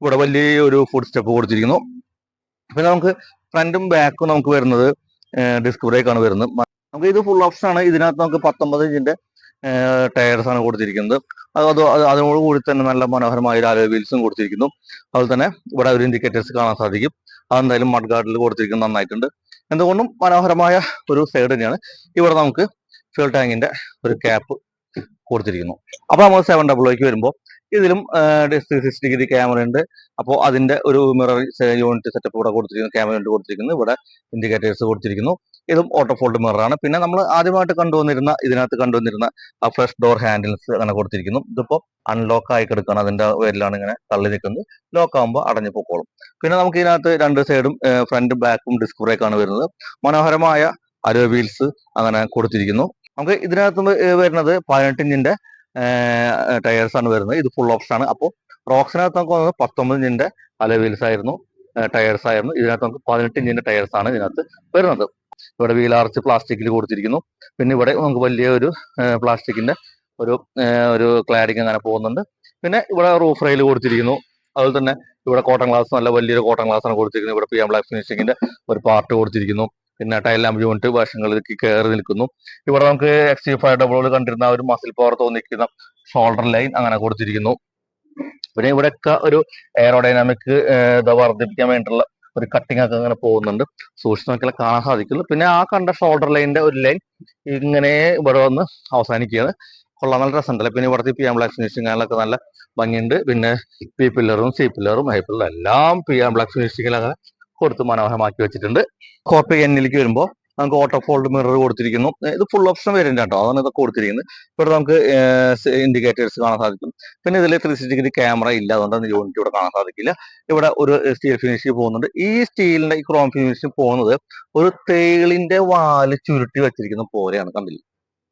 ഇവിടെ വലിയ ഒരു ഫുഡ് സ്റ്റെപ്പ് കൊടുത്തിരിക്കുന്നു. പിന്നെ നമുക്ക് ഫ്രണ്ടും ബാക്കും നമുക്ക് വരുന്നത് ഡിസ്ക് ബ്രേക്ക് ആണ് വരുന്നത്. നമുക്ക് ഇത് ഫുൾ ഓപ്ഷൻ ആണ്. ഇതിനകത്ത് നമുക്ക് പത്തൊമ്പത് ഇഞ്ചിന്റെ ടയർസ് ആണ് കൊടുത്തിരിക്കുന്നത്. അത് അത് അത് അതിനോട് കൂടി തന്നെ നല്ല മനോഹരമായ അലോയ് വീൽസും കൊടുത്തിരിക്കുന്നു. അതുപോലെ തന്നെ ഇവിടെ ഒരു ഇൻഡിക്കേറ്റേഴ്സ് കാണാൻ സാധിക്കും. അതെന്തായാലും മഡ് ഗാർഡിൽ കൊടുത്തിരിക്കുന്നത് നന്നായിട്ടുണ്ട്. എന്തുകൊണ്ടും മനോഹരമായ ഒരു സൈഡ് തന്നെയാണ്. ഇവിടെ നമുക്ക് ഫ്യൂൾ ടാങ്കിന്റെ ഒരു ക്യാപ്പ് കൊടുത്തിരിക്കുന്നു. അപ്പൊ നമ്മൾ സെവൻ ഡബിൾ വരുമ്പോൾ ഇതിലും സിക്സ് ഡിഗ്രി ക്യാമറ ഉണ്ട് അപ്പോൾ അതിന്റെ ഒരു മിറർ യൂണിറ്റ് സെറ്റപ്പ് ഇവിടെ കൊടുത്തിരിക്കുന്നു ക്യാമറ യൂണിറ്റ് കൊടുത്തിരിക്കുന്നു ഇവിടെ ഇൻഡിക്കേറ്റേഴ്സ് കൊടുത്തിരിക്കുന്നു. ഇതും ഓട്ടോ ഫോൾഡ് മിററാണ്. പിന്നെ നമ്മൾ ആദ്യമായിട്ട് കണ്ടുവന്നിരുന്ന ഇതിനകത്ത് കണ്ടുവന്നിരുന്ന ആ ഫ്രഷ് ഡോർ ഹാൻഡിൽസ് അങ്ങനെ കൊടുത്തിരിക്കുന്നു. ഇതിപ്പോൾ അൺലോക്ക് ആയി കിടക്കുകയാണ് അതിന്റെ പേരിലാണ് ഇങ്ങനെ തള്ളി നിൽക്കുന്നത്. ലോക്ക് ആകുമ്പോൾ അടഞ്ഞു പൊക്കോളും. പിന്നെ നമുക്ക് ഇതിനകത്ത് രണ്ട് സൈഡും ഫ്രണ്ട് ബാക്കും ഡിസ്ക് ബ്രേക്കാണ് വരുന്നത്. മനോഹരമായ അലോ വീൽസ് അങ്ങനെ കൊടുത്തിരിക്കുന്നു. നമുക്ക് ഇതിനകത്ത് വരുന്നത് പതിനെട്ട് ഇഞ്ചിന്റെ ടയേഴ്സ് ആണ് വരുന്നത്. ഇത് ഫുൾ ഓപ്ഷൻ ആണ്. അപ്പോൾ റോക്സിനകത്ത് നമുക്ക് വന്നത് പത്തൊമ്പത് ഇഞ്ചിന്റെ അലവീൽസ് ആയിരുന്നു. ടയേഴ്സ് ആയിരുന്നു. ഇതിനകത്ത് നമുക്ക് പതിനെട്ട് ഇഞ്ചിന്റെ ടയേഴ്സ് ആണ് ഇതിനകത്ത് വരുന്നത്. ഇവിടെ വീൽ ആർച്ച് പ്ലാസ്റ്റിക്കിൽ കൊടുത്തിരിക്കുന്നു. പിന്നെ ഇവിടെ നമുക്ക് വലിയ ഒരു പ്ലാസ്റ്റിക്കിന്റെ ഒരു ഒരു ക്ലാഡിങ് അങ്ങനെ പോകുന്നുണ്ട്. പിന്നെ ഇവിടെ റൂഫ് റെയിൽ കൊടുത്തിരിക്കുന്നു. അതുപോലെ തന്നെ ഇവിടെ കോട്ടൺ ഗ്ലാസ് നല്ല വലിയൊരു കോട്ടൺ ഗ്ലാസ് ആണ് കൊടുത്തിരിക്കുന്നത്. ഇവിടെ പി എം ബ്ലാക്ക് ഫിനിഷിങ്ങിന്റെ ഒരു പാർട്ട് കൊടുത്തിരിക്കുന്നു. പിന്നെ ലാമ്പ് യൂണിറ്റ് വശങ്ങളിലേക്ക് കയറി നിൽക്കുന്നു. ഇവിടെ നമുക്ക് എക്സ് ഫൈവ് ഡബിൾ കണ്ടിരുന്ന ഒരു മസിൽ പവർ തോന്നിക്കുന്ന ഷോൾഡർ ലൈൻ അങ്ങനെ കൊടുത്തിരിക്കുന്നു. പിന്നെ ഇവിടെയൊക്കെ ഒരു എയറോഡൈനാമിക് ഇത് വർദ്ധിപ്പിക്കാൻ വേണ്ടിയിട്ടുള്ള ഒരു കട്ടിങ് ഒക്കെ അങ്ങനെ പോകുന്നുണ്ട്. സൂക്ഷിച്ച് നോക്കിയാൽ കാണാൻ സാധിക്കുള്ളൂ. പിന്നെ ആ കണ്ട ഷോൾഡർ ലൈനിന്റെ ഒരു ലൈൻ ഇങ്ങനെ ഇവിടെ വന്ന് അവസാനിക്കുകയാണ്. കൊള്ളാൻ നല്ല രസമുണ്ടല്ലേ പിന്നെ ഇവിടുത്തെ പി എം ബ്ലാക്ക് ഫിനിഷിങ്ങുകളൊക്കെ നല്ല ഭംഗിയുണ്ട്. പിന്നെ പി പില്ലറും സി പില്ലറും ഹൈ പില്ലറും എല്ലാം പി എം ബ്ലാക്ക് കൊടുത്ത് മനോഹരമാക്കി വെച്ചിട്ടുണ്ട്. കോപ്പി എന്നിലേക്ക് വരുമ്പോൾ നമുക്ക് ഓട്ടോ ഫോൾഡ് മിറർ കൊടുത്തിരിക്കുന്നു ഇത് ഫുൾ ഓപ്ഷൻ വേരിയന്റ് കേട്ടോ അതാണ് ഇതൊക്കെ കൊടുത്തിരിക്കുന്നത്. ഇവിടെ നമുക്ക് ഇൻഡിക്കേറ്റേഴ്സ് കാണാൻ സാധിക്കും. പിന്നെ ഇതിൽ ത്രീ സിക്സ്റ്റി ഡിഗ്രി ക്യാമറ ഇല്ല അതുകൊണ്ട് യൂണിറ്റ് ഇവിടെ കാണാൻ സാധിക്കില്ല. ഇവിടെ ഒരു സ്റ്റീൽ ഫിനിഷ് പോകുന്നുണ്ട്. ഈ സ്റ്റീലിന്റെ ഈ ക്രോം ഫിനിഷ് പോകുന്നത് ഒരു തേളിന്റെ വാൽ ചുരുട്ടി വെച്ചിരിക്കുന്ന പോലെയാണ്. കണ്ടില്ലേ?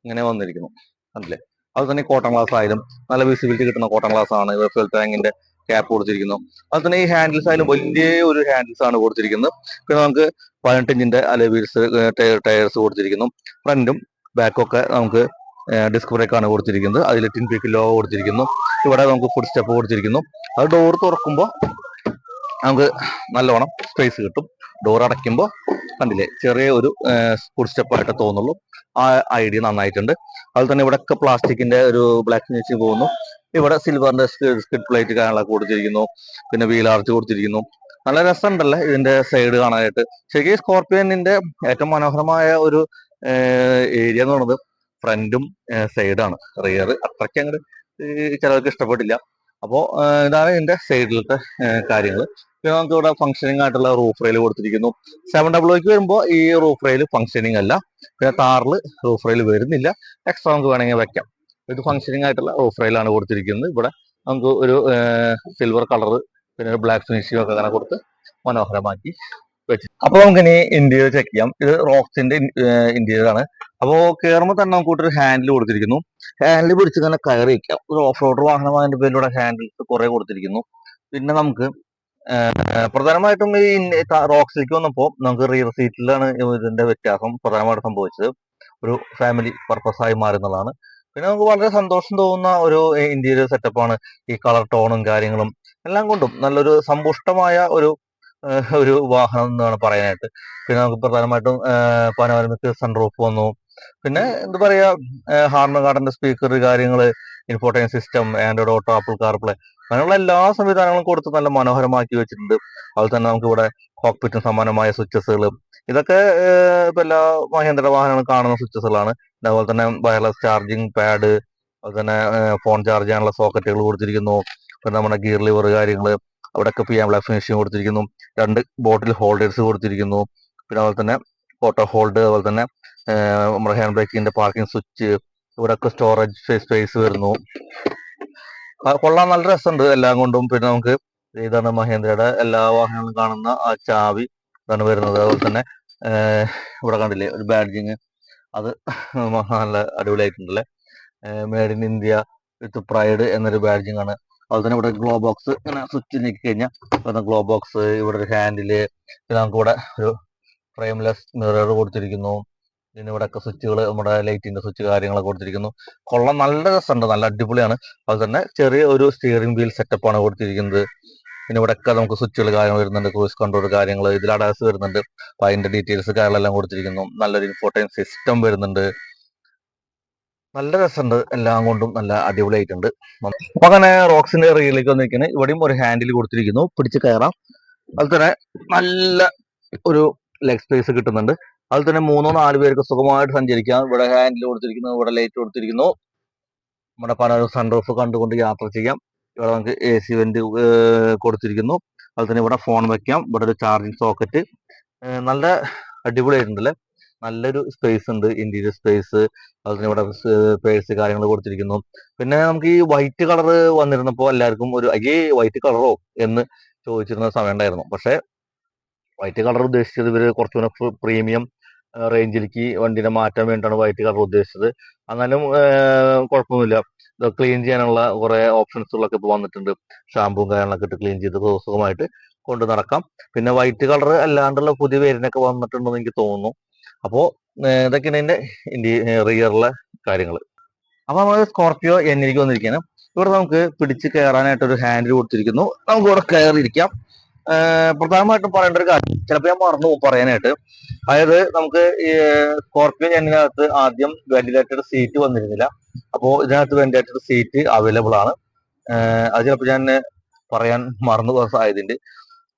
ഇങ്ങനെ വന്നിരിക്കുന്നു. കണ്ടില്ലേ? അത് തന്നെ കോട്ടൺ ഗ്ലാസ് ആയാലും നല്ല വിസിബിലിറ്റി കിട്ടുന്ന കോട്ടൺ ഗ്ലാസ് ആണ്. ഫെൽ ടാങ്കിന്റെ ക്യാപ്പ് കൊടുത്തിരിക്കുന്നു. അത് തന്നെ ഈ ഹാൻഡിൽസ് ആയാലും വലിയ ഒരു ഹാൻഡിൽസ് ആണ് കൊടുത്തിരിക്കുന്നത്. പിന്നെ നമുക്ക് പതിനെട്ട് ഇഞ്ചിന്റെ അലവീൽസ് ടയേഴ്സ് കൊടുത്തിരിക്കുന്നു. ഫ്രണ്ടും ബാക്കും ഒക്കെ നമുക്ക് ഡിസ്ക് ബ്രേക്ക് ആണ് കൊടുത്തിരിക്കുന്നത്. അതിൽ ടിൻ പീക്ക് ലോ കൊടുത്തിരിക്കുന്നു. ഇവിടെ നമുക്ക് ഫുഡ് സ്റ്റെപ്പ് കൊടുത്തിരിക്കുന്നു. അത് ഡോർ തുറക്കുമ്പോൾ നമുക്ക് നല്ലോണം സ്പേസ് കിട്ടും. ഡോർ അടയ്ക്കുമ്പോൾ കണ്ടില്ലേ? ചെറിയ ഒരു ഫുഡ് സ്റ്റെപ്പായിട്ട് തോന്നുള്ളൂ. ആ ഐഡിയ നന്നായിട്ടുണ്ട്. അതുപോലെ തന്നെ ഇവിടെ പ്ലാസ്റ്റിക്കിന്റെ ഒരു ബ്ലാക്ക് ഫിനിഷ് പോകുന്നു. ഇവിടെ സിൽവറിന്റെ സ്കിഡ് പ്ലേറ്റ് കാണാൻ കൊടുത്തിരിക്കുന്നു. പിന്നെ വീൽ ആർച്ച് കൊടുത്തിരിക്കുന്നു. നല്ല രസമുണ്ടല്ലേ ഇതിന്റെ സൈഡ് കാണാനായിട്ട്? ശരിക്കും സ്കോർപ്പിയനിന്റെ ഏറ്റവും മനോഹരമായ ഒരു ഏരിയ എന്ന് പറയുന്നത് ഫ്രണ്ടും സൈഡാണ് റിയർ അത്രയ്ക്ക് അങ്ങോട്ട് ചിലർക്ക് ഇഷ്ടപ്പെട്ടില്ല. അപ്പോൾ ഇതാണ് ഇതിന്റെ സൈഡിലത്തെ കാര്യങ്ങൾ പിന്നെ നമുക്ക് ഇവിടെ ഫംഗ്ഷനിങ് ആയിട്ടുള്ള റൂഫ് റെയിൽ കൊടുത്തിരിക്കുന്നു. സെവൻ ഡബിൾ ഒക്ക് വരുമ്പോൾ ഈ റൂഫ് റെയിൽ ഫംഗ്ഷനിങ് അല്ല. പിന്നെ താറിൽ റൂഫ് റെയിൽ വരുന്നില്ല. എക്സ്ട്രാ നമുക്ക് വേണമെങ്കിൽ വെക്കാം. ഇത് ഫംഗ്ഷനിങ് ആയിട്ടുള്ള റൂഫ് റെയിലാണ് കൊടുത്തിരിക്കുന്നത്. ഇവിടെ നമുക്ക് ഒരു സിൽവർ കളർ പിന്നെ ഒരു ബ്ലാക്ക് ഫിനിഷിംഗ് ഒക്കെ അങ്ങനെ കൊടുത്ത് മനോഹരമാക്കി വെച്ചു. അപ്പോൾ നമുക്ക് ഇനി ഇന്റീരിയർ ചെക്ക് ചെയ്യാം. ഇത് റോക്സിന്റെ ഇന്റീരിയർ ആണ്. അപ്പോൾ കയറുമ്പോൾ തന്നെ നമുക്ക് ഒരു ഹാൻഡിൽ കൊടുത്തിരിക്കുന്നു. ഹാൻഡിൽ പിടിച്ച് തന്നെ കയറി വയ്ക്കാം ഒരു ഓഫ് റോഡ് വാഹനമായതിന്റെ പേരിലൂടെ ഹാൻഡിൽസ് കുറെ കൊടുത്തിരിക്കുന്നു. പിന്നെ നമുക്ക് പ്രധാനമായിട്ടും ഈ റോക്സിലേക്ക് വന്നപ്പോൾ നമുക്ക് റിയർ സീറ്റിലാണ് ഇതിന്റെ വ്യത്യാസം പ്രധാനമായിട്ട് സംഭവിച്ചത്. ഒരു ഫാമിലി പർപ്പസ് ആയി മാറുന്നതാണ് പിന്നെ നമുക്ക് വളരെ സന്തോഷം തോന്നുന്ന ഒരു ഇന്ത്യയിലെ സെറ്റപ്പാണ് ഈ കളർ ടോണും കാര്യങ്ങളും എല്ലാം കൊണ്ടും നല്ലൊരു സമ്പുഷ്ടമായ ഒരു ഒരു വാഹനം എന്നാണ് പറയാനായിട്ട്. പിന്നെ നമുക്ക് പ്രധാനമായിട്ടും പനോരമിക് സൺറൂഫ് വന്നു. പിന്നെ എന്താ പറയാ ഹാർമ ഗാർഡന്റെ സ്പീക്കർ കാര്യങ്ങൾ infotainment system Android Auto Apple CarPlay അങ്ങനെയുള്ള എല്ലാ സംവിധാനങ്ങളും കൊടുത്ത് നല്ല മനോഹരമാക്കി വെച്ചിട്ടുണ്ട്. അതുപോലെ തന്നെ നമുക്ക് ഇവിടെ കോക്പിറ്റിന് സമാനമായ സ്വിച്ചസുകൾ ഇതൊക്കെ ഇപ്പൊ എല്ലാ മഹേന്ദ്ര വാഹനങ്ങളും കാണുന്ന സ്വിച്ചസുകളാണ് അതുപോലെ തന്നെ വയർലെസ് ചാർജിങ് പാഡ് അതുപോലെ തന്നെ ഫോൺ ചാർജ് ചെയ്യാനുള്ള സോക്കറ്റുകൾ കൊടുത്തിരിക്കുന്നു. പിന്നെ നമ്മുടെ ഗിയർ ലിവർ കാര്യങ്ങൾ അവിടെയൊക്കെ പി എം ഫിനിഷിംഗ് കൊടുത്തിരിക്കുന്നു. രണ്ട് ബോട്ടിൽ ഹോൾഡേഴ്സ് കൊടുത്തിരിക്കുന്നു. പിന്നെ അതുപോലെ തന്നെ ഫോട്ടോ ഹോൾഡ് അതുപോലെ തന്നെ നമ്മുടെ ഹാൻഡ് ബ്രേക്കിന്റെ പാർക്കിംഗ് സ്വിച്ച് ഇവിടെയൊക്കെ സ്റ്റോറേജ് സ്പേസ് വരുന്നു. കൊള്ളാൻ നല്ല രസമുണ്ട് എല്ലാം കൊണ്ടും. പിന്നെ നമുക്ക് ഇതാണ് മഹേന്ദ്രയുടെ എല്ലാ വാഹനങ്ങളും കാണുന്ന ആ ചാവി ഇതാണ് വരുന്നത്. അതുപോലെ തന്നെ ഇവിടെ കണ്ടില്ലേ ഒരു ബാഡ്ജിങ്. അത് നല്ല അടിപൊളിയായിട്ടുണ്ടല്ലേ? Made in India with pride എന്നൊരു ബാഡ്ജിങ് ആണ്. അതുപോലെ തന്നെ ഇവിടെ ഗ്ലോ ബോക്സ് ഇങ്ങനെ സ്വിച്ച് നീക്കി കഴിഞ്ഞാൽ ഗ്ലോ ബോക്സ് ഇവിടെ ഒരു ഹാൻഡിൽ പിന്നെ നമുക്ക് ഇവിടെ ഒരു ഫ്രെയിംലെസ് മിറർ കൊടുത്തിരിക്കുന്നു. പിന്നെ ഇവിടെ ഒക്കെ സ്വിച്ചുകൾ നമ്മുടെ ലൈറ്റിന്റെ സ്വിച്ച് കാര്യങ്ങളൊക്കെ കൊടുത്തിരിക്കുന്നു. കൊള്ള നല്ല രസമുണ്ട് നല്ല അടിപൊളിയാണ്. അതുപോലെ തന്നെ ചെറിയ ഒരു സ്റ്റിയറിംഗ് വീൽ സെറ്റപ്പ് ആണ് കൊടുത്തിരിക്കുന്നത്. പിന്നെ ഇവിടെ ഒക്കെ നമുക്ക് സ്വിച്ചുകൾ കാര്യങ്ങൾ വരുന്നുണ്ട് ക്രൂസ് കൺട്രോൾ കാര്യങ്ങൾ ഇതിൽ അഡാസ് വരുന്നുണ്ട്. അപ്പൊ അതിന്റെ ഡീറ്റെയിൽസ് കാര്യങ്ങളെല്ലാം കൊടുത്തിരിക്കുന്നു. നല്ലൊരു ഇൻഫോർട്ടൈൻ സിസ്റ്റം വരുന്നുണ്ട്. നല്ല രസമുണ്ട് എല്ലാം കൊണ്ടും നല്ല അടിപൊളിയായിട്ടുണ്ട്. അപ്പൊ അങ്ങനെ റോക്സിന്റെ റീലിലേക്ക് വന്നിരിക്കുന്നത് ഇവിടെയും ഒരു ഹാൻഡിൽ കൊടുത്തിരിക്കുന്നു. പിടിച്ച് കയറാം. അതുപോലെ നല്ല ഒരു ലെഗ് സ്പേസ് കിട്ടുന്നുണ്ട്. അതിൽ തന്നെ മൂന്നോ നാല് പേർക്ക് സുഖമായിട്ട് സഞ്ചരിക്കാം. ഇവിടെ ഹാൻഡിൽ കൊടുത്തിരിക്കുന്നു ഇവിടെ ലൈറ്റ് കൊടുത്തിരിക്കുന്നു. നമ്മുടെ പല സൺറൂഫ് കണ്ടുകൊണ്ട് യാത്ര ചെയ്യാം. ഇവിടെ നമുക്ക് എ സി വെന്റ് കൊടുത്തിരിക്കുന്നു. അതുപോലെ തന്നെ ഇവിടെ ഫോൺ വെക്കാം. ഇവിടെ ഒരു ചാർജിങ് സോക്കറ്റ് നല്ല അടിപൊളിയായിട്ടുണ്ടല്ലേ? നല്ലൊരു സ്പേസ് ഉണ്ട്. ഇന്റീരിയർ സ്പേസ് അതുപോലെ ഇവിടെ പേഴ്സ് കാര്യങ്ങൾ കൊടുത്തിരിക്കുന്നു. പിന്നെ നമുക്ക് ഈ വൈറ്റ് കളർ വന്നിരുന്നപ്പോൾ എല്ലാവർക്കും ഒരു അയ്യേ വൈറ്റ് കളറോ എന്ന് ചോദിച്ചിരുന്ന സമയം ഉണ്ടായിരുന്നു. പക്ഷെ വൈറ്റ് കളർ ഉദ്ദേശിച്ചത് ഇവർ കുറച്ചുകൂടെ പ്രീമിയം റേഞ്ചിലേക്ക് വണ്ടിനെ മാറ്റാൻ വേണ്ടിയിട്ടാണ് വൈറ്റ് കളർ ഉദ്ദേശിച്ചത്. എന്നാലും കുഴപ്പമൊന്നുമില്ല. ക്ലീൻ ചെയ്യാനുള്ള കുറെ ഓപ്ഷൻസുകളൊക്കെ ഇപ്പോൾ വന്നിട്ടുണ്ട്. ഷാമ്പും കാര്യങ്ങളൊക്കെ ഇട്ട് ക്ലീൻ ചെയ്ത് സുഖമായിട്ട് കൊണ്ട് നടക്കാം. പിന്നെ വൈറ്റ് കളർ അല്ലാണ്ടുള്ള പുതിയ വേരിനൊക്കെ വന്നിട്ടുണ്ടെന്ന് എനിക്ക് തോന്നുന്നു. അപ്പോ ഇതൊക്കെയാണ് ഇതിന്റെ ഇന്ത്യ റിയറിലെ കാര്യങ്ങൾ അപ്പൊ നമ്മൾ സ്കോർപിയോ എന്നിലേക്ക് വന്നിരിക്കുകയാണ്. ഇവിടെ നമുക്ക് പിടിച്ച് കയറാനായിട്ട് ഒരു ഹാൻഡിൽ കൊടുത്തിരിക്കുന്നു. നമുക്ക് ഇവിടെ കയറിയിരിക്കാം. പ്രധാനമായിട്ടും പറയേണ്ട ഒരു കാര്യം ചിലപ്പോൾ ഞാൻ മറന്നു പറയാനായിട്ട്. അതായത് നമുക്ക് ഈ സ്കോർപിയോ ഞാനിതിനകത്ത് ആദ്യം വെന്റിലേറ്റഡ് സീറ്റ് വന്നിരുന്നില്ല. അപ്പോൾ ഇതിനകത്ത് വെന്റിലേറ്റഡ് സീറ്റ് അവൈലബിൾ ആണ്. അത് ചിലപ്പോൾ ഞാൻ പറയാൻ മറന്നു പോകാൻ സാധ്യതയുണ്ട്.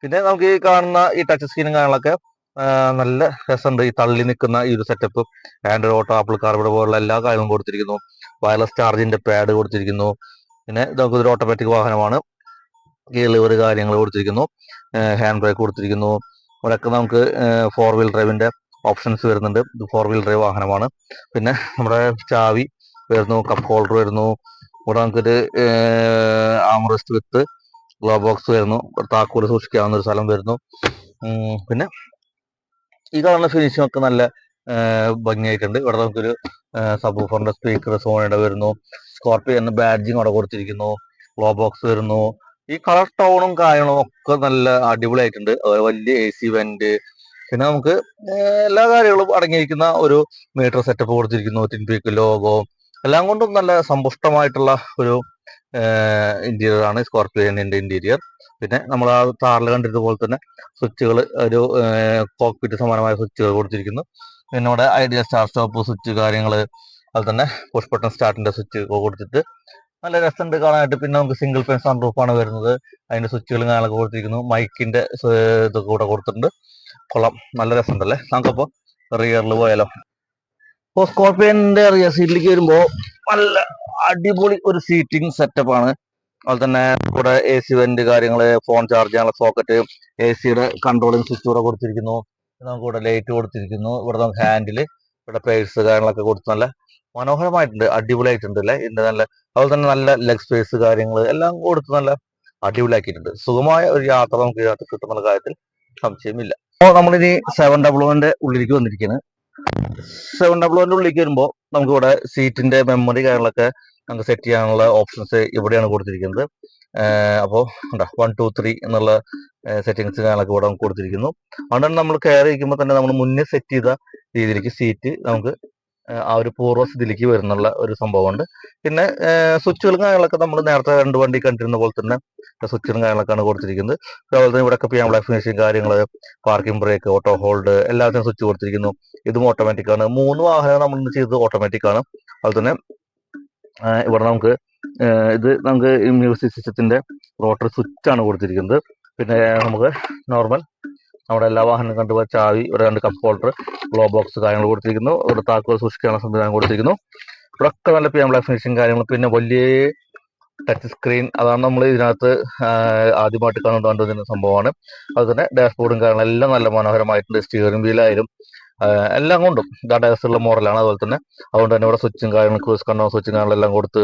പിന്നെ നമുക്ക് ഈ കാണുന്ന ഈ ടച്ച് സ്ക്രീനും കാണാനൊക്കെ നല്ല രസമുണ്ട്. ഈ തള്ളി നിൽക്കുന്ന ഈ ഒരു setup Android Auto Apple CarPlay പോലുള്ള എല്ലാ കാര്യങ്ങളും കൊടുത്തിരിക്കുന്നു. വയർലെസ് ചാർജിന്റെ പാഡ് കൊടുത്തിരിക്കുന്നു. പിന്നെ നമുക്ക് ഇതൊരു ഓട്ടോമാറ്റിക് വാഹനമാണ്. ഗിയർ ലിവർ കാര്യങ്ങൾ കൊടുത്തിരിക്കുന്നു. ഹാൻഡ് ബ്രേക്ക് കൊടുത്തിരിക്കുന്നു. ഇവിടെയൊക്കെ നമുക്ക് ഫോർ വീൽ ഡ്രൈവിന്റെ ഓപ്ഷൻസ് വരുന്നുണ്ട്. ഇത് ഫോർ വീൽ ഡ്രൈവ് വാഹനമാണ്. പിന്നെ നമ്മുടെ ചാവി വരുന്നു കപ്പ് ഹോൾഡർ വരുന്നു. ഇവിടെ നമുക്കൊരു ആമറസ്റ്റ് വിത്ത് ഗ്ലോ ബോക്സ് വരുന്നു. താക്കോൽ സൂക്ഷിക്കാവുന്ന ഒരു സ്ഥലം വരുന്നു. പിന്നെ ഈ കാണുന്ന ഫിനിഷിംഗ് ഒക്കെ നല്ല ഭംഗിയായിട്ടുണ്ട്. ഇവിടെ നമുക്കൊരു സബ് സ്പീക്കർ സോണിയുടെ വരുന്നു. സ്കോർപ്പിയോ എന്ന ബാഡ്ജിങ് അവിടെ കൊടുത്തിരിക്കുന്നു. ഗ്ലോ ബോക്സ് വരുന്നു. ഈ കളർ ടോണും കാര്യങ്ങളും ഒക്കെ നല്ല അടിപൊളിയായിട്ടുണ്ട്. വലിയ എ സി വെന്റ് പിന്നെ നമുക്ക് എല്ലാ കാര്യങ്ങളും അടങ്ങിയിരിക്കുന്ന ഒരു മീറ്റർ സെറ്റപ്പ് കൊടുത്തിരിക്കുന്നു. ടിൻപീക്ക് ലോഗോ എല്ലാം കൊണ്ടും നല്ല സമ്പുഷ്ടമായിട്ടുള്ള ഒരു ഇന്റീരിയർ ആണ് ഇന്റീരിയർ പിന്നെ നമ്മൾ ആ താറിൽ കണ്ടിരുന്ന തന്നെ സ്വിച്ചുകൾ ഒരു കോക്പിറ്റ് സമാനമായ സ്വിച്ചുകൾ കൊടുത്തിരിക്കുന്നു. പിന്നെ ഇവിടെ ഐഡിയ സ്റ്റാർ സ്റ്റോപ്പ് സ്വിച്ച് കാര്യങ്ങൾ അതുപോലെ തന്നെ പുഷ് ബട്ടൺ സ്റ്റാർട്ടിന്റെ സ്വിച്ച് കൊടുത്തിട്ട് നല്ല രസമുണ്ട് കാണാനായിട്ട്. പിന്നെ നമുക്ക് സിംഗിൾ പെൻ സൺ ആണ് വരുന്നത്. അതിന്റെ സ്വിച്ചുകളും കാര്യങ്ങളൊക്കെ കൊടുത്തിരിക്കുന്നു. മൈക്കിന്റെ ഇതൊക്കെ കൂടെ കൊടുത്തിട്ടുണ്ട്. കൊള്ളാം. നല്ല രസമുണ്ടല്ലേ? നമുക്കപ്പോ റിയറിൽ പോയാലോ? ഇപ്പോ സ്കോർപ്പിയന്റെ റിയർ സീറ്റിലേക്ക് വരുമ്പോ നല്ല അടിപൊളി ഒരു സീറ്റിംഗ് സെറ്റപ്പ് ആണ്. അതുപോലെ തന്നെ കൂടെ എ സി വെന്റ് കാര്യങ്ങൾ ഫോൺ ചാർജ് ചെയ്യാനുള്ള സോക്കറ്റ് എ സിയുടെ കൺട്രോളിംഗ് സ്വിച്ച് കൂടെ കൊടുത്തിരിക്കുന്നു. നമുക്ക് ഇവിടെ ലൈറ്റ് കൊടുത്തിരിക്കുന്നു. ഇവിടെ നമുക്ക് ഹാൻഡിൽ ഇവിടെ പേഴ്സ് കാര്യങ്ങളൊക്കെ കൊടുത്ത് നല്ല മനോഹരമായിട്ടുണ്ട് അടിപൊളിയായിട്ടുണ്ട് അല്ലേ? ഇതിന്റെ നല്ല അതുപോലെ തന്നെ നല്ല ലെഗ് സ്പേസ് കാര്യങ്ങൾ എല്ലാം കൊടുത്ത് നല്ല അടിപൊളിയാക്കിയിട്ടുണ്ട്. സുഖമായ ഒരു യാത്ര നമുക്ക് ഇതിനകത്ത് കിട്ടുന്ന കാര്യത്തിൽ സംശയമില്ല. അപ്പോൾ നമ്മളിനി സെവൻ ഡബിൾ വന്റെ ഉള്ളിലേക്ക് വന്നിരിക്കുകയാണ് സെവൻ ഡബിൾ വന്റെ ഉള്ളിലേക്ക് വരുമ്പോൾ നമുക്ക് ഇവിടെ സീറ്റിന്റെ മെമ്മറി കാര്യങ്ങളൊക്കെ നമുക്ക് സെറ്റ് ചെയ്യാനുള്ള ഓപ്ഷൻസ് ഇവിടെയാണ് കൊടുത്തിരിക്കുന്നത്. അപ്പോൾ എന്താ വൺ ടു ത്രീ എന്നുള്ള സെറ്റിങ്സ് കാര്യങ്ങളൊക്കെ ഇവിടെ നമുക്ക് കൊടുത്തിരിക്കുന്നു. അതുകൊണ്ട് നമ്മൾ കയറി ഇരിക്കുമ്പോൾ തന്നെ നമ്മൾ മുന്നേ സെറ്റ് ചെയ്ത രീതിയിലേക്ക് സീറ്റ് നമുക്ക് ആ ഒരു പൂർവ സ്ഥിതിയിലേക്ക് വരുന്നുള്ള ഒരു സംഭവമുണ്ട്. പിന്നെ സ്വിച്ചുകളും കാര്യങ്ങളൊക്കെ നമ്മൾ നേരത്തെ രണ്ട് വണ്ടി കണ്ടിരുന്ന പോലെ തന്നെ സ്വിച്ചുകളും കാര്യങ്ങളൊക്കെയാണ് കൊടുത്തിരിക്കുന്നത്. അതുപോലെ തന്നെ ഇവിടെ ഒക്കെ ബ്ലാക്ക് ഫിനിഷിങ് കാര്യങ്ങൾ പാർക്കിംഗ് ബ്രേക്ക് ഓട്ടോ ഹോൾഡ് എല്ലാത്തിനും സ്വിച്ച് കൊടുത്തിരിക്കുന്നു. ഇതും ഓട്ടോമാറ്റിക് ആണ്. മൂന്ന് വാഹനം നമ്മൾ ചെയ്തത് ഓട്ടോമാറ്റിക് ആണ്. അതുപോലെ തന്നെ ഇവിടെ നമുക്ക് ഇത് നമുക്ക് മ്യൂസിക് സിസ്റ്റത്തിന്റെ റോട്ടർ സ്വിച്ച് ആണ് കൊടുത്തിരിക്കുന്നത്. പിന്നെ നമുക്ക് നോർമൽ നമ്മുടെ എല്ലാ വാഹനം കണ്ടുപോയ ചാവി ഇവിടെ രണ്ട് കപ്പ് ഹോൾഡർ ഗ്ലോ ബോക്സ് കാര്യങ്ങൾ കൊടുത്തിരിക്കുന്നു. ഇവിടെ താക്കോൽ സൂക്ഷിക്കാനുള്ള സംവിധാനം കൊടുത്തിരിക്കുന്നു. ഇവിടെ നല്ല പി എം ഫിനിഷിങ് കാര്യങ്ങൾ പിന്നെ വലിയ ടച്ച് സ്ക്രീൻ അതാണ് നമ്മൾ ഇതിനകത്ത് ആദ്യമായിട്ട് കാണുന്നത് കണ്ടുവരുന്ന സംഭവമാണ്. അതുതന്നെ ഡാഷ്ബോർഡും കാര്യങ്ങളും എല്ലാം നല്ല മനോഹരമായിട്ടുണ്ട്. സ്റ്റിയറിംഗ് വീലായാലും എല്ലാം കൊണ്ടും. ഉള്ള മോഡലാണ് അതുപോലെ തന്നെ അതുകൊണ്ട് തന്നെ ഇവിടെ സ്വിച്ചും കാര്യങ്ങളും ക്രൂസ് കണ്ണോ സ്വിച്ചും കാര്യങ്ങളെല്ലാം കൊടുത്ത്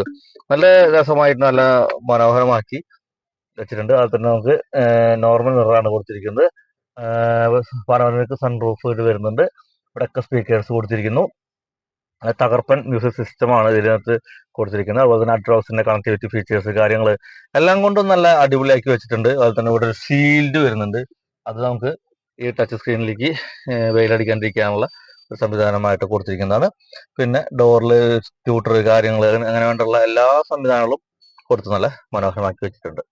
നല്ല രസമായിട്ട് നല്ല മനോഹരമാക്കി വെച്ചിട്ടുണ്ട്. അതുപോലെ തന്നെ നമുക്ക് നോർമൽ മിററാണ് കൊടുത്തിരിക്കുന്നത്. പനോരമിക് സൺ റൂഫ് ഇത് വരുന്നുണ്ട്. ഇവിടെയൊക്കെ സ്പീക്കേഴ്സ് കൊടുത്തിരിക്കുന്നു. തകർപ്പൻ മ്യൂസിക് സിസ്റ്റമാണ് ഇതിനകത്ത് കൊടുത്തിരിക്കുന്നത്. അതുപോലെ തന്നെ അഡ്രോസിന്റെ കണക്ടിവിറ്റി ഫീച്ചേഴ്സ് കാര്യങ്ങൾ എല്ലാം കൊണ്ടും നല്ല അടിപൊളിയാക്കി വെച്ചിട്ടുണ്ട്. അതുപോലെ തന്നെ ഇവിടെ ഒരു ഷീൽഡ് വരുന്നുണ്ട്. അത് നമുക്ക് ഈ ടച്ച് സ്ക്രീനിലേക്ക് വെയിലടിക്കാണ്ടിരിക്കാനുള്ള ഒരു സംവിധാനമായിട്ട് കൊടുത്തിരിക്കുന്നതാണ്. പിന്നെ ഡോറിൽ ട്യൂട്ടർ കാര്യങ്ങൾ അങ്ങനെ വേണ്ടുള്ള എല്ലാ സംവിധാനങ്ങളും കൊടുത്ത് നല്ല മനോഹരമാക്കി വെച്ചിട്ടുണ്ട്.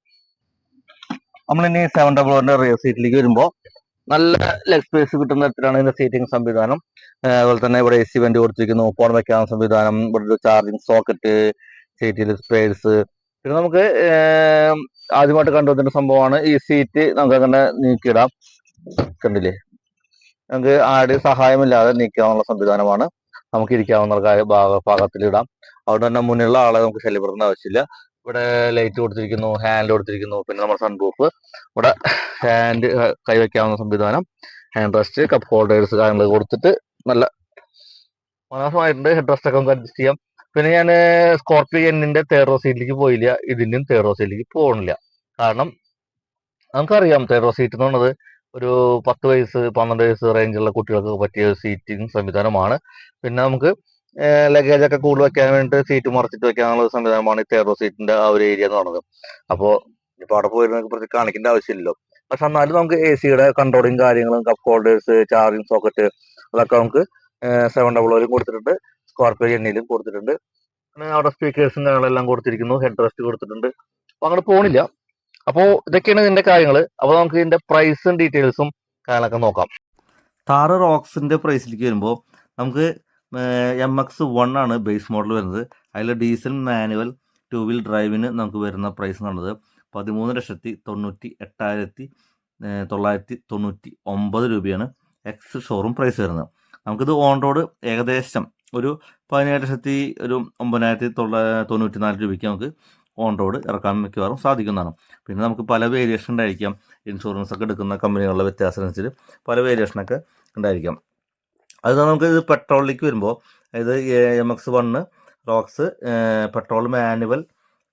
നമ്മളിനി സെവൻ ഡബിൾ റിയർ സീറ്റിലേക്ക് വരുമ്പോൾ നല്ല ലെഗ് സ്പേസ് കിട്ടുന്ന തരത്തിലാണ് ഇതിന്റെ സീറ്റിംഗ് സംവിധാനം. അതുപോലെ തന്നെ ഇവിടെ എ സി വെന്റ് കൊടുത്തിരിക്കുന്നു ഫോൺ വെക്കാൻ സംവിധാനം ഇവിടെ ഒരു ചാർജിങ് സോക്കറ്റ് സീറ്റിൽ സ്പേസ് പിന്നെ നമുക്ക് ആദ്യമായിട്ട് കണ്ടുവന്നിട്ട് സംഭവമാണ് ഈ സീറ്റ് നമുക്ക് അങ്ങനെ നീക്കിയിടാം. കണ്ടില്ലേ? നമുക്ക് ആരുടെ സഹായമില്ലാതെ നീക്കാവുന്ന സംവിധാനമാണ്. നമുക്ക് ഇരിക്കാവുന്ന ഭാഗത്തിൽ ഭാഗ ഭാഗത്തിലിടാം. അതുകൊണ്ട് തന്നെ മുന്നിലുള്ള ആളെ നമുക്ക് ശല്യപ്പെടുത്തേണ്ട ആവശ്യമില്ല. ഇവിടെ ലൈറ്റ് കൊടുത്തിരിക്കുന്നു ഹാൻഡ് കൊടുത്തിരിക്കുന്നു പിന്നെ നമ്മുടെ സൺ ഇവിടെ ഹാൻഡ് കൈവയ്ക്കാവുന്ന സംവിധാനം. ഹാൻഡ് റെസ്റ്റ് കപ്പ് ഹോൾഡേഴ്സ് കാര്യങ്ങൾ കൊടുത്തിട്ട് നല്ല മനോഹരമായിട്ടുണ്ട്. ഹെഡ് റെസ്റ്റ് ഒക്കെ നമുക്ക് അഡ്ജസ്റ്റ് ചെയ്യാം. പിന്നെ ഞാൻ സ്കോർപ്പിയോ എന്നിന്റെ തേർഡോ സീറ്റിലേക്ക് പോയില്ല. ഇതിന്റെയും തേർഡോ സീറ്റിലേക്ക് പോകണില്ല കാരണം നമുക്കറിയാം തേർഡോ സീറ്റ് എന്ന് പറയുന്നത് ഒരു പത്ത് വയസ്സ് പന്ത്രണ്ട് വയസ്സ് റേഞ്ചുള്ള കുട്ടികൾക്ക് പറ്റിയ സീറ്റിംഗ് സംവിധാനമാണ്. പിന്നെ നമുക്ക് ലഗേജ് ഒക്കെ കൂടുതൽ വെക്കാൻ വേണ്ടിയിട്ട് സീറ്റ് മറച്ചിട്ട് വെക്കാനുള്ള സംവിധാനമാണ് ഈ തേർഡോ സീറ്റിന്റെ ആ ഒരു ഏരിയ എന്ന് പറയുന്നത്. അപ്പോൾ ഇപ്പൊ അവിടെ പോയിരുന്ന പ്രതി കാണിക്കേണ്ട ആവശ്യമില്ലല്ലോ. പക്ഷെ എന്നാലും നമുക്ക് എ സിയുടെ കൺട്രോളിങ് കാര്യങ്ങളും കപ്പ് ഹോൾഡേഴ്സ് ചാർജിങ് സോക്കറ്റ് അതൊക്കെ നമുക്ക് സെവൻ ഡബിൾ ഓയിലും കൊടുത്തിട്ടുണ്ട്. സ്കോർപ്പിയോ എണ്ണയിലും കൊടുത്തിട്ടുണ്ട്. അവിടെ സ്പീക്കേഴ്സും കാര്യങ്ങളെല്ലാം കൊടുത്തിരിക്കുന്നു. ഹെഡ് റെസ്റ്റ് കൊടുത്തിട്ടുണ്ട്. അപ്പൊ അങ്ങോട്ട് പോണില്ല. അപ്പോൾ ഇതൊക്കെയാണ് ഇതിന്റെ കാര്യങ്ങൾ അപ്പോൾ നമുക്ക് ഇതിന്റെ പ്രൈസും ഡീറ്റെയിൽസും കാര്യങ്ങളൊക്കെ നോക്കാം. താറ് റോക്സിന്റെ പ്രൈസിലേക്ക് വരുമ്പോൾ നമുക്ക് എം എക്സ് വൺ ആണ് ബേസ് മോഡൽ വരുന്നത്. അതിൽ ഡീസൽ മാനുവൽ ടു വീൽ ഡ്രൈവിന് നമുക്ക് വരുന്ന പ്രൈസ് എന്നുള്ളത് പതിമൂന്ന് ലക്ഷത്തി തൊണ്ണൂറ്റി എട്ടായിരത്തി തൊള്ളായിരത്തി തൊണ്ണൂറ്റി ഒമ്പത് രൂപയാണ് എക്സ് ഷോറൂം പ്രൈസ് വരുന്നത്. നമുക്കിത് ഓൺ റോഡ് ഏകദേശം ഒരു പതിനേഴ് ലക്ഷത്തി ഒരു ഒമ്പതിനായിരത്തി തൊള്ള തൊണ്ണൂറ്റി നാല് രൂപയ്ക്ക് നമുക്ക് ഓൺ റോഡ് ഇറക്കാൻ മിക്കവാറും സാധിക്കുന്നതാണ്. പിന്നെ നമുക്ക് പല വേരിയേഷൻ ഉണ്ടായിരിക്കാം. ഇൻഷുറൻസ് ഒക്കെ എടുക്കുന്ന കമ്പനികളുടെ വ്യത്യാസം അനുസരിച്ച് പല വേരിയേഷനൊക്കെ ഉണ്ടായിരിക്കാം. അത് നമുക്ക് ഇത് പെട്രോളിലേക്ക് വരുമ്പോൾ അതായത് M X one Roxx petrol manual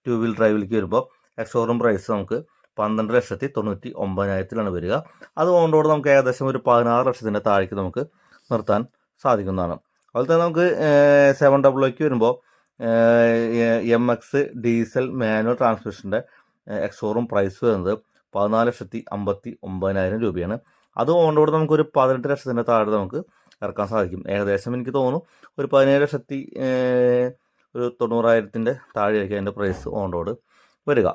two wheel ഡ്രൈവിലേക്ക് വരുമ്പോൾ എക്സോറും പ്രൈസ് നമുക്ക് പന്ത്രണ്ട് ലക്ഷത്തി തൊണ്ണൂറ്റി ഒമ്പതിനായിരത്തിലാണ് വരിക. അത് ഓൺ നമുക്ക് ഏകദേശം ഒരു പതിനാറ് ലക്ഷത്തിന്റെ താഴേക്ക് നമുക്ക് നിർത്താൻ സാധിക്കുന്നതാണ്. അതുപോലെ തന്നെ നമുക്ക് സെവൻ ഡബിൾ ഒക്കെ വരുമ്പോൾ എം എക്സ് ഡീസൽ മാനുവൽ ട്രാൻസ്മിഷന്റെ എക്സോറും പ്രൈസ് വരുന്നത് പതിനാല് ലക്ഷത്തി അമ്പത്തി ഒമ്പതിനായിരം രൂപയാണ്. അത് ഓണോട് നമുക്കൊരു പതിനെട്ട് ലക്ഷത്തിന്റെ താഴെ നമുക്ക് ഇറക്കാൻ സാധിക്കും. ഏകദേശം എനിക്ക് തോന്നുന്നു ഒരു പതിനേഴ് ലക്ഷത്തി ഒരു തൊണ്ണൂറായിരത്തിന്റെ താഴെയായിരിക്കും അതിന്റെ പ്രൈസ് ഓൺ റോഡ് വരിക.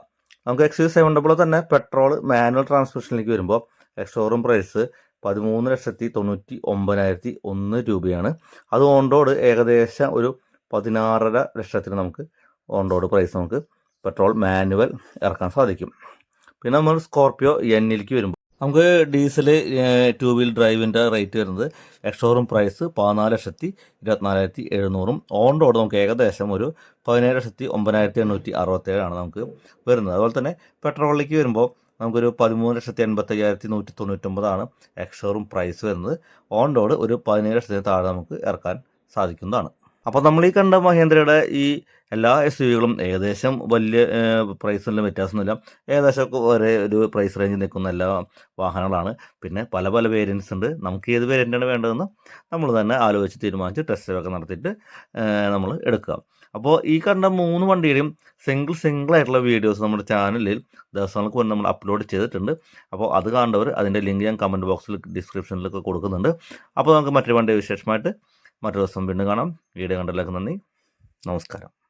നമുക്ക് എക്സ് സെവൻ ഡബിൾ തന്നെ പെട്രോൾ മാനുവൽ ട്രാൻസ്മിഷനിലേക്ക് വരുമ്പോൾ ഷോറൂം പ്രൈസ് പതിമൂന്ന് ലക്ഷത്തി തൊണ്ണൂറ്റി ഒമ്പതിനായിരത്തി ഒന്ന് രൂപയാണ്. അത് ഓൺ റോഡ് ഏകദേശം ഒരു പതിനാറര ലക്ഷത്തിന് നമുക്ക് ഓൺ റോഡ് പ്രൈസ് നമുക്ക് പെട്രോൾ മാനുവൽ ഇറക്കാൻ സാധിക്കും. പിന്നെ നമ്മൾ സ്കോർപ്പിയോ എന്നിലേക്ക് വരുമ്പോൾ നമുക്ക് ഡീസൽ ടു വീൽ ഡ്രൈവിന്റെ റേറ്റ് വരുന്നത് എക്സോറും പ്രൈസ് പതിനാല് ലക്ഷത്തി ഇരുപത്തിനാലായിരത്തി എഴുന്നൂറും. ഓൺ റോഡ് നമുക്ക് ഏകദേശം ഒരു പതിനേഴ് ലക്ഷത്തി ഒമ്പതിനായിരത്തി എണ്ണൂറ്റി അറുപത്തേഴാണ് നമുക്ക് വരുന്നത്. അതുപോലെ തന്നെ പെട്രോളിലേക്ക് വരുമ്പോൾ നമുക്കൊരു പതിമൂന്ന് ലക്ഷത്തി എൺപത്തി അയ്യായിരത്തി നൂറ്റി തൊണ്ണൂറ്റൊമ്പതാണ് എക്സോറും പ്രൈസ് വരുന്നത്. ഓൺ റോഡ് ഒരു പതിനേഴ് ലക്ഷത്തിന് താഴെ നമുക്ക് ഇറക്കാൻ സാധിക്കുന്നതാണ്. അപ്പോൾ നമ്മൾ ഈ കണ്ട മഹേന്ദ്രയുടെ ഈ എല്ലാ എസ് യുകളും ഏകദേശം വലിയ പ്രൈസിലും വ്യത്യാസമൊന്നുമില്ല. ഏകദേശം ഒരേ ഒരു പ്രൈസ് റേഞ്ചിൽ നിൽക്കുന്ന എല്ലാ വാഹനങ്ങളാണ്. പിന്നെ പല പല വേരിയൻസ് ഉണ്ട്. നമുക്ക് ഏത് വേരിയന്റാണ് വേണ്ടതെന്ന് നമ്മൾ തന്നെ ആലോചിച്ച് തീരുമാനിച്ച് ടെസ്റ്റ് ഒക്കെ നടത്തിയിട്ട് നമ്മൾ എടുക്കുക. അപ്പോൾ ഈ കണ്ട മൂന്ന് വണ്ടിയുടെയും സിംഗിൾ സിംഗിൾ ആയിട്ടുള്ള വീഡിയോസ് നമ്മുടെ ചാനലിൽ ദിവസങ്ങൾക്ക് മുന്നേ നമ്മൾ അപ്ലോഡ് ചെയ്തിട്ടുണ്ട്. അപ്പോൾ അത് കാണേണ്ടവർ അതിന്റെ ലിങ്ക് ഞാൻ കമന്റ് ബോക്സിൽ ഡിസ്ക്രിപ്ഷനിലൊക്കെ കൊടുക്കുന്നുണ്ട്. അപ്പോൾ നമുക്ക് മറ്റൊരു വണ്ടി വിശേഷമായിട്ട് മറ്റൊരു ദിവസം വീണ്ടും കാണാം. വീഡിയോ കണ്ടതിലേക്ക് നന്ദി. നമസ്കാരം.